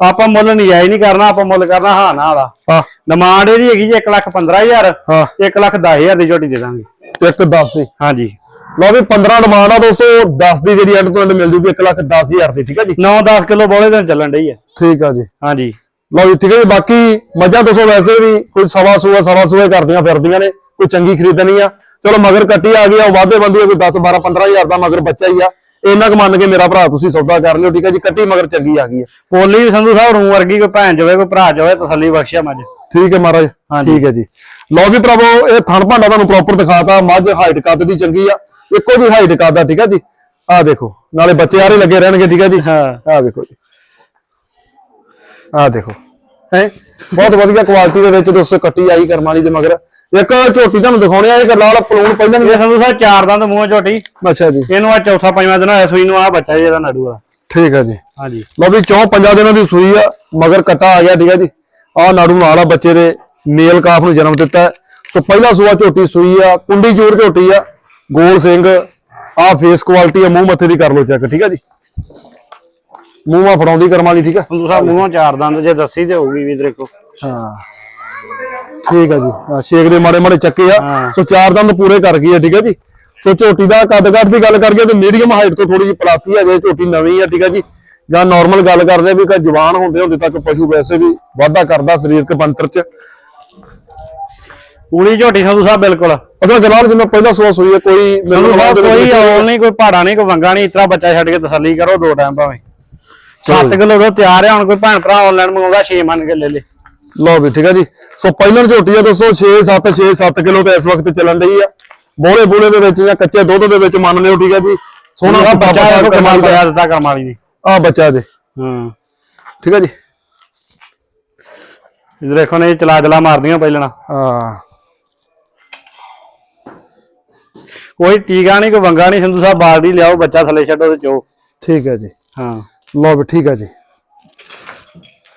ਆਪਾਂ ਮੁੱਲ ਨਜਾਇਜ਼ ਨਹੀਂ ਕਰਨਾ ਆਪਾਂ ਮੁੱਲ ਕਰਨਾ ਹਾਂ ਨਾ ਵਾਲਾ।
ਹਾਂ।
ਡਿਮਾਂਡ ਇਹਦੀ ਹੈਗੀ ਜੀ 1 ਲੱਖ 15000
ਹਾਂ।
1 ਲੱਖ 10000 ਦੀ ਝੋਟੀ ਦੇ ਦਾਂਗੇ।
ਇੱਕ 10 ਸੀ
ਹਾਂਜੀ।
ਲਓ ਵੀ 15 ਡਿਮਾਂਡ ਆ ਦੋਸਤੋ 10 ਦੀ ਜਿਹੜੀ ਐਂਡ ਤੋਂ ਐਂਡ ਮਿਲ ਜੂਗੀ 1 ਲੱਖ 10000 ਦੀ ਠੀਕ ਆ ਜੀ?
9-10 ਕਿਲੋ ਬੋਲੇ ਦਿਨ ਚੱਲਣ ਡਈ ਹੈ
ਠੀਕ ਆ ਜੀ।
ਹਾਂਜੀ।
ਲਓ ਜੀ ਠੀਕ ਹੈ ਜੀ ਬਾਕੀ ਮੱਝਾਂ ਦੱਸੋ ਵੈਸੇ ਵੀ ਕੋਈ ਸਵਾ ਸੂਆ ਸਵਾ ਸੂਆ ਕਰਦੀਆਂ ਫਿਰਦੀਆਂ ਨੇ ਕੋਈ ਚੰਗੀ ਖਰੀਦਣੀ ਆ। ਚਲੋ ਮਗਰ ਕੱਟੀ ਆ ਗਈ ਆ ਵਾਧੇ ਬੰਦੀ ਆ ਕੋਈ 10 12 15000 ਦਾ ਮਗਰ ਬੱਚਾ ਹੀ ਆ। ਇੰਨਾ ਕੁ ਮੰਨ ਕੇ ਮੇਰਾ ਭਰਾ ਤੁਸੀਂ ਸੌਦਾ ਕਰ ਲਿਓ ਠੀਕ ਹੈ ਜੀ ਕੱਟੀ ਮਗਰ ਚੰਗੀ ਆ ਗਈ ਹੈ
ਪੋਲੀ ਵੀ ਸੰਧੂ ਸਾਹਿਬ ਰੂਮ ਵਰਗੀ ਕੋਈ ਭੈਣ ਜਾਵੇ ਕੋਈ ਭਰਾ ਜਾਵੇ ਤਸੱਲੀ ਬਖਸ਼ਿਆ ਮੱਝ।
ਠੀਕ ਹੈ ਮਹਾਰਾਜ
ਹਾਂਜੀ।
ਠੀਕ ਹੈ ਜੀ। ਲਓ ਵੀ ਭਰਾਵੋ ਇਹ ਥਣ ਭਾਂਡਾ ਤੁਹਾਨੂੰ ਪ੍ਰੋਪਰ ਦਿਖਾਤਾ ਮੱਝ ਹਾਈਟ ਕੱਦ ਦੀ ਚੰਗੀ ਆ ਇੱਕੋ ਜੀ ਹਾਈਟ ਕੱਦ ਆ ਠੀਕ ਹੈ ਜੀ। ਆਹ ਦੇਖੋ ਨਾਲੇ ਬੱਚੇ ਆਰੇ ਲੱਗੇ ਰਹਿਣਗੇ ਠੀਕ ਹੈ ਜੀ।
ਹਾਂ।
ਆਹ ਦੇਖੋ ਜੀ। ਆਹ ਦੇਖੋ। ਹੈ? ਬਹੁਤ ਵਧੀਆ ਕੁਆਲਿਟੀ ਦੇ ਵਿੱਚ ਦੋਸਤੋ ਕੱਟੀ ਆਈ ਕਰਮਾਲੀ ਦੇ ਮਗਰ। ਇੱਕ ਝੋਟੀ ਤੁਹਾਨੂੰ ਦਿਖਾਉਣੇ ਆ ਇਹ ਲਾਲ ਪਲੂਣ ਪਹਿਲਾਂ
ਇਹ ਸੰਧੂ ਸਾਹਿਬ ਚਾਰ ਦੰਦ ਮੂੰਹ ਝੋਟੀ।
ਅੱਛਾ ਜੀ।
ਇਹਨੂੰ ਆ ਚੌਥਾ ਪੰਜਵਾਂ ਦਿਨ ਹੋਇਆ ਸੂਈ ਨੂੰ ਆ ਬੱਚਾ ਜਿਹੜਾ ਨੜੂ ਵਾਲਾ
ਠੀਕ ਹੈ ਜੀ।
ਹਾਂਜੀ।
ਲਓ ਵੀ ਚੌਂ ਪੰਜਾਂ ਦਿਨਾਂ ਦੀ ਸੂਈ ਆ ਮਗਰ ਕੱਟਾ ਆ ਗਿਆ ਠੀਕ ਹੈ ਜੀ। ਆਹ ਨਾੜੂ ਨਾਲ ਆ ਬੱਚੇ ਦੇ ਮੇਲ ਕਾਫ ਨੂੰ ਜਨਮ ਦਿੱਤਾ। ਹੈ। ਸੋ ਪਹਿਲਾ ਸੂਆ ਝੋਟੀ ਸੂਈ ਆ ਕੁੰਡੀ ਜੋਰ ਝੋਟੀ ਆ ਗੋਲ ਸਿੰਘ। ਆਹ ਫੇਸ ਕੁਆਲਿਟੀ ਆ ਮੂੰਹ ਮੱਥੇ ਦੀ ਕਰ ਲਓ ਚੈੱਕ ਠੀਕ ਹੈ ਜੀ। ਮੂੰਹ ਫੜਾਉਂਦੀ ਕਰਮਾਂ ਦੀ ਠੀਕ ਆ?
ਸੰਧੂ ਸਾਹਿਬ ਮੂੰਹੋਂ ਚਾਰ ਦੰਦ ਜੇ ਦੱਸੀ ਤੇ ਹੋਊਗੀ ਵੀ ਦੇਖੋ
ਹਾਂ। ਠੀਕ ਆ ਜੀ। ਆ ਛੇਕ ਦੇ ਮਾੜੇ ਮਾੜੇ ਚੱਕੇ ਆ।
ਹਾਂ।
ਸੋ ਚਾਰ ਦੰਦ ਪੂਰੇ ਕਰ ਗਈ ਆ ਠੀਕ ਹੈ ਜੀ। ਸੋ ਝੋਟੀ ਦਾ ਕੱਦ ਕੱਦ ਦੀ ਗੱਲ ਕਰੀਏ ਤੇ ਮੀਡੀਅਮ ਹਾਈਟ ਤੋਂ ਥੋੜੀ ਜਿਹੀ ਪਲਾਸੀ ਆ ਜੇ ਝੋਟੀ ਨਵੀਂ ਆ ਠੀਕ ਹੈ ਜੀ। ਜਾਂ ਨਾਰਮਲ ਗੱਲ ਕਰਦੇ ਆ ਵੀ ਕਿ ਜਵਾਨ ਹੁੰਦੇ ਹੁੰਦੇ ਤੱਕ ਪਸ਼ੂ ਵੈਸੇ ਵੀ ਵਾਧਾ ਕਰਦਾ ਸਰੀਰਕ ਬੰਤਰ ਚ।
ਪੂਰੀ ਝੋਟੀ ਸੰਧੂ ਸਾਹਿਬ ਬਿਲਕੁਲ।
ਅਸਲ ਜਲਾਲ ਜਿਵੇਂ ਪਹਿਲਾਂ ਸੂਆ ਸੂਈ ਹੈ ਕੋਈ ਮੈਨੂੰ
ਕੋਈ ਔਲ ਨਹੀਂ ਕੋਈ ਪਹਾੜਾ ਨਹੀਂ ਕੋਈ ਵੰਗਾ ਨਹੀਂ ਇਤਰਾ ਬੱਚਾ ਛੱਡ ਕੇ ਤਸੱਲੀ ਕਰੋ ਦੋ ਟਾਈਮ ਭਾਵੇਂ। 7 ਕਿਲੋ ਦਾ ਤਿਆਰ ਹੈ ਹੁਣ ਕੋਈ ਭੈਣ ਭਰਾ ਆਨਲਾਈਨ ਮੰਗਾਉਂਦਾ 6 ਮੰਨ ਕੇ ਲੈ ਲੇ।
ਲਓ ਵੀ ਠੀਕ ਹੈ ਜੀ। ਸੋ ਪਹਿਲਾਂ ਝੋਟੀ ਆ ਦੋਸਤੋ 6 7 6 7 ਕਿਲੋ ਤੇ ਇਸ ਵਕਤ ਚੱਲਣ ਰਹੀ ਆ। ਬੋਲੇ ਬੋਲੇ ਦੇ ਵਿੱਚ ਜਾਂ ਕੱਚੇ ਦੁੱਧ ਦੇ ਵਿੱਚ ਮੰਨ ਲਿਓ ਠੀਕ ਹੈ ਜੀ।
ਸੋਨਾ
ਸੁੱਕਾ
ਬੱਚਾ ਕਮਾਲ ਕਰਿਆ ਦਿੱਤਾ ਕਰਮਾਲੀ ਨੇ
ਆ ਬੱਚਾ ਜੇ
ਹਾਂ।
ਠੀਕ ਹੈ ਜੀ।
ਇਹ ਦੇਖੋ ਨੇ ਚਲਾ ਚਲਾ ਮਾਰਦੀਆਂ ਪਹਿਲਣਾ
ਹਾਂ।
ਕੋਈ ਟੀਕਾ ਨਹੀਂ ਕੋਈ ਵੰਗਾ ਨਹੀਂ ਸੰਧੂ ਸਾਹਿਬ ਬਾਲਦੀ ਲਿਆਓ ਬੱਚਾ ਥੱਲੇ ਛੱਡੋ ਤੇ ਚੋ।
ਠੀਕ ਹੈ ਜੀ।
ਹਾਂ।
ਲਓ ਵੀ ਠੀਕ ਹੈ ਜੀ।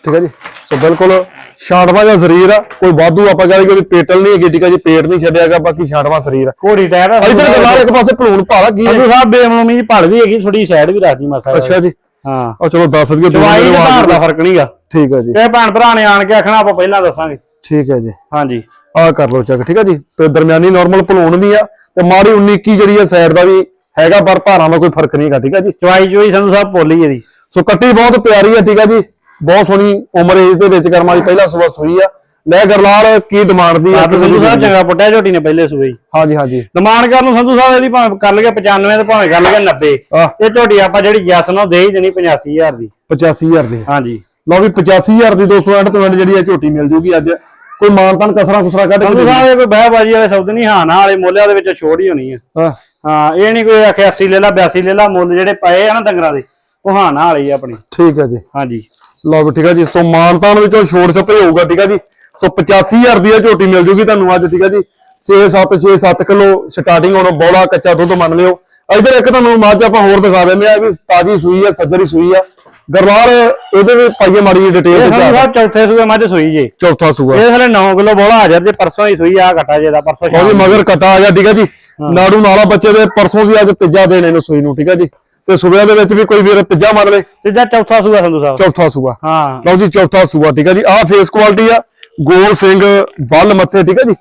ਠੀਕ ਹੈ ਜੀ। ਸੋ ਬਿਲਕੁਲ ਛਾਂਟਵਾ ਜਿਹਾ ਸਰੀਰ ਆ ਕੋਈ ਵਾਧੂ ਆਪਾਂ ਕਹਿੰਦੇ ਕਿ ਪੇਟਲ ਨਹੀਂ ਹੈਗੀ ਠੀਕ ਹੈ ਜੀ ਪੇਟ ਨਹੀਂ ਛੱਡਿਆਗਾ ਬਾਕੀ ਛਾਂਟਵਾ ਸਰੀਰ ਆ।
ਘੋੜੀ ਟਾਇਰ ਆ
ਇਧਰ ਗੱਲਾਂ ਇੱਕ ਪਾਸੇ ਭਲੂਣ ਭਾਲਾ ਕੀ ਹੈ?
ਸਾਹਿਬ ਬੇਮਲੂਮੀ ਦੀ ਭੜ ਵੀ ਹੈਗੀ ਥੋੜੀ ਸਾਈਡ ਵੀ ਰੱਖਦੀ ਮਾਸਾ
ਅੱਛਾ ਜੀ।
ਹਾਂ।
ਆ ਚਲੋ ਦੱਸ ਦਈਏ
ਦਵਾਈ ਦੇ ਭਾਰ ਦਾ ਫ਼ਰਕ ਨਹੀਂਗਾ
ਠੀਕ ਹੈ ਜੀ।
ਇਹ ਭੈਣ ਭਰਾ ਨੇ ਆਣ ਕੇ ਆਖਣਾ ਆਪਾਂ ਪਹਿਲਾਂ ਦੱਸਾਂਗੇ।
ਠੀਕ ਹੈ ਜੀ।
ਹਾਂਜੀ।
ਆਹ ਕਰ ਲਓ ਚੈੱਕ ਠੀਕ ਹੈ ਜੀ। ਤੇ ਦਰਮਿਆਨੀ ਨਾਰਮਲ ਭਲੂਣ ਵੀ ਆ ਤੇ ਮਾੜੀ 19 21 ਜਿਹੜੀ ਆ ਸਾਈਡ ਦਾ ਵੀ ਹੈਗਾ ਪਰ ਭਾਰਾਂ ਦਾ ਕੋਈ ਫ਼ਰਕ ਨਹੀਂ ਹੈਗਾ ਠੀਕ ਹੈ ਜੀ।
ਚਵਾਈ ਚੋਈ ਸੰਧੂ ਸਾਹਿਬ ਪੋਲੀ ਇਹਦੀ
ਸੋ ਕੱਟੀ ਬਹੁਤ ਪਿਆਰੀ ਆ ਠੀਕ ਹੈ ਜੀ। ਬਹੁਤ ਸੋਹਣੀ ਉਮਰ ਏਜ ਦੇ ਵਿੱਚ ਕਰਮਾਂ ਦੀ ਪਹਿਲਾ ਸੂਆ ਸੂਈ ਆ। ਲੈ ਗਰਲਾਲ ਕੀ ਡਿਮਾਂਡ ਦੀ ਆ
ਸੰਧੂ ਸਾਹਿਬ ਚੰਗਾ ਪੁੱਟਿਆ ਝੋਟੀ ਨੇ ਪਹਿਲੇ ਸੂਏ ਹੀ।
ਹਾਂਜੀ ਹਾਂਜੀ।
ਡਿਮਾਂਡ ਕਰਨ ਨੂੰ ਸੰਧੂ ਸਾਹਿਬ ਇਹਦੀ ਭਾਵੇਂ ਕਰ ਲਈਏ 95 ਤੇ ਭਾਵੇਂ ਕਰ ਲਈਏ 90
ਆਹ।
ਇਹ ਝੋਟੀ ਆਪਾਂ ਜਿਹੜੀ ਯੈਸ ਨੂੰ ਦੇ ਹੀ ਦੇਣੀ 85000 ਦੀ।
85000 ਦੀ।
ਹਾਂਜੀ।
ਲਓ ਵੀ 85000 ਦੀ 200 ਐਂਡ ਤੋਂ ਐਂਡ ਜਿਹੜੀ ਆ ਝੋਟੀ ਮਿਲ ਜੂਗੀ ਅੱਜ। ਕੋਈ ਮਾਨਤਾਨ ਕਸਰਾ ਕੁਸਰਾ ਕੱਢ ਕੇ
ਸੰਧੂ ਸਾਹਿਬ ਇਹ ਕੋਈ ਬਹਿਬਾਜੀ ਵਾਲੇ ਸ਼ਬਦ ਨਹੀਂ ਹਾਂ ਨਾ ਵਾਲੇ ਮੋਲਿਆਂ ਦੇ ਵਿੱਚ ਛੋੜ ਹੀ ਹੋਣੀ ਆ।
ਹਾਂ
ਹਾਂ ਇਹ ਨਹੀਂ ਕੋਈ ਆਖੇ 80 ਲੈ ਲਾ 82 ਲੈ ਲਾ ਮੁੱਲ ਜਿਹੜੇ ਪਏ ਆ ਨਾ ਡੰਗਰਾਂ ਦੇ। ਕੁਹਾਣਾ ਵਾਲੀ ਆ ਆਪਣੀ।
ਠੀਕ ਹੈ ਜੀ।
ਹਾਂਜੀ।
ਲਓ ਵੀ ਠੀਕ ਹੈ ਜੀ ਸੋ ਮਾਨਤਾਨ ਵਿੱਚੋਂ ਛੋੜ ਛੱਪੇ ਹੋਊਗਾ ਠੀਕ ਹੈ ਜੀ। ਸੋ 85000 ਰੁਪਏ ਝੋਟੀ ਮਿਲ ਜੂਗੀ ਤੁਹਾਨੂੰ ਅੱਜ ਠੀਕ ਹੈ ਜੀ। 6-7 6-7 ਕਿਲੋ ਸਟਾਰਟਿੰਗ ਹੁਣ ਬੋਲਾ ਕੱਚਾ ਦੁੱਧ ਮੰਨ ਲਿਓ। ਇਧਰ ਇੱਕ ਤੁਹਾਨੂੰ ਮੱਝ ਆਪਾਂ ਹੋਰ ਦਿਖਾ ਦਿੰਦੇ ਆ ਵੀ ਤਾਜੀ ਸੂਈ ਆ ਸੱਜਰੀ ਸੂਈ ਆ। ਗਰਵਾਲ ਇਹਦੇ ਵੀ ਪਾਈਏ ਮਾੜੀ
ਇਹ
ਡਿਟੇਲ ਵਿੱਚ
ਸਾਹਿਬ ਚੌਥੇ ਸੂਏ ਮੱਝ ਸੂਈ ਜੇ।
ਚੌਥਾ ਸੂਆ।
ਇਹ ਹਲੇ 9 ਕਿਲੋ ਬੋਲਾ ਹਾਜ਼ਰ ਜੇ ਪਰਸੋਂ ਹੀ ਸੂਈ ਆ ਘਟਾ ਜੇ ਦਾ ਪਰਸੋਂ ਸ਼ਾਮ।
ਮਗਰ ਕਟਾ ਆ ਗਿਆ ਠੀਕ ਹੈ ਜੀ। ਨਾੜੂ ਨਾਲਾ ਬੱਚੇ ਦੇ ਪਰਸੋਂ ਦੀ ਅੱਜ ਤੀਜਾ ਦਿਨ ਇਹਨੂੰ ਸੂਈ ਨੂੰ ਠੀਕ ਹੈ ਜੀ। ਤੇ ਸੂਬਿਆਂ ਦੇ ਵਿੱਚ ਵੀ ਕੋਈ ਵੀਰ ਤੀਜਾ ਮੰਨ ਲੇ।
ਤੀਜਾ ਚੌਥਾ ਸੂਆ ਸੰਧੂ ਸਾਹਿਬ।
ਚੌਥਾ ਸੂਆ
ਹਾਂ।
ਲਓ ਜੀ ਚੌਥਾ ਸੂਆ ਠੀਕ ਹੈ ਜੀ। ਆਹ ਫੇਸ ਕੁਆਲਿਟੀ ਆ ਗੋਲ ਸਿੰਘ ਬੱਲ ਮੱਥੇ ਠੀਕ ਹੈ ਜੀ।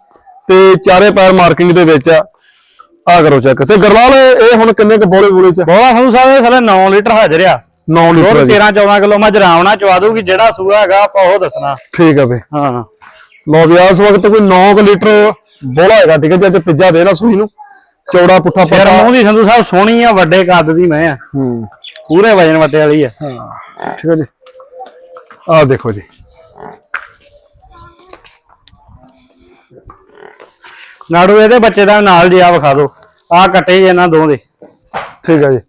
ਤੇ ਚਾਰੇ ਪੈਰ ਮਾਰਕਿੰਗ ਦੇ ਵਿੱਚ ਆ। ਆ ਕਰੋ ਚੈੱਕ ਤੇ ਗਰਵਾਲ ਇਹ ਹੁਣ ਕਿੰਨੇ ਕ ਬੋਲੇ ਬੋਲੇ ਚ
ਬੋਲਾ ਸੰਧੂ ਸਾਹਿਬ ਇਹ ਹਲੇ 9 ਲੀਟਰ ਹਾਜ਼ਰ ਆ।
9
ਹੋਰ
ਲੀਟਰ ਜੀ।
13 14 ਕਿਲੋ ਮੱਝ ਰਾਵਣਾ ਚਵਾ ਦੂਗੀ ਜਿਹੜਾ ਸੂਆ ਹੈਗਾ ਆਪਾਂ ਉਹ ਦੱਸਣਾ।
ਠੀਕ ਹੈ ਬਈ।
ਹਾਂ।
ਲਓ ਵੀ ਇਸ ਵਕਤ ਕੋਈ 9 ਲੀਟਰ ਬੋਲਾ ਹੈਗਾ ਠੀਕ ਹੈ ਜੀ। ਅੱਜ ਤੀਜਾ ਆ ਸੂਈ ਨੂੰ। ਚੌੜਾ ਪੁੱਠਾ
ਫਿਰ
ਪੱਤਾ
ਮੂੰਹ ਦੀ ਸੰਧੂ ਸਾਹਿਬ ਸੋਹਣੀ ਆ ਵੱਡੇ ਕੱਦ ਦੀ ਮੈਂ ਆ।
ਹੂੰ।
ਪੂਰੇ ਵਜਨ ਵੱਟੇ ਵਾਲੀ ਆ।
ਹਾਂ ਠੀਕ ਹੈ ਜੀ। ਆਹ ਦੇਖੋ ਜੀ।
ਨਾੜੂ ਇਹਦੇ ਬੱਚੇ ਦਾ ਨਾਲ ਜਿਆ ਵਿਖਾ ਦਿਓ। ਆ ਕੱਟੇ ਜੀ ਇਹਨਾਂ ਦੋ ਦੇ।
ਠੀਕ ਹੈ ਜੀ।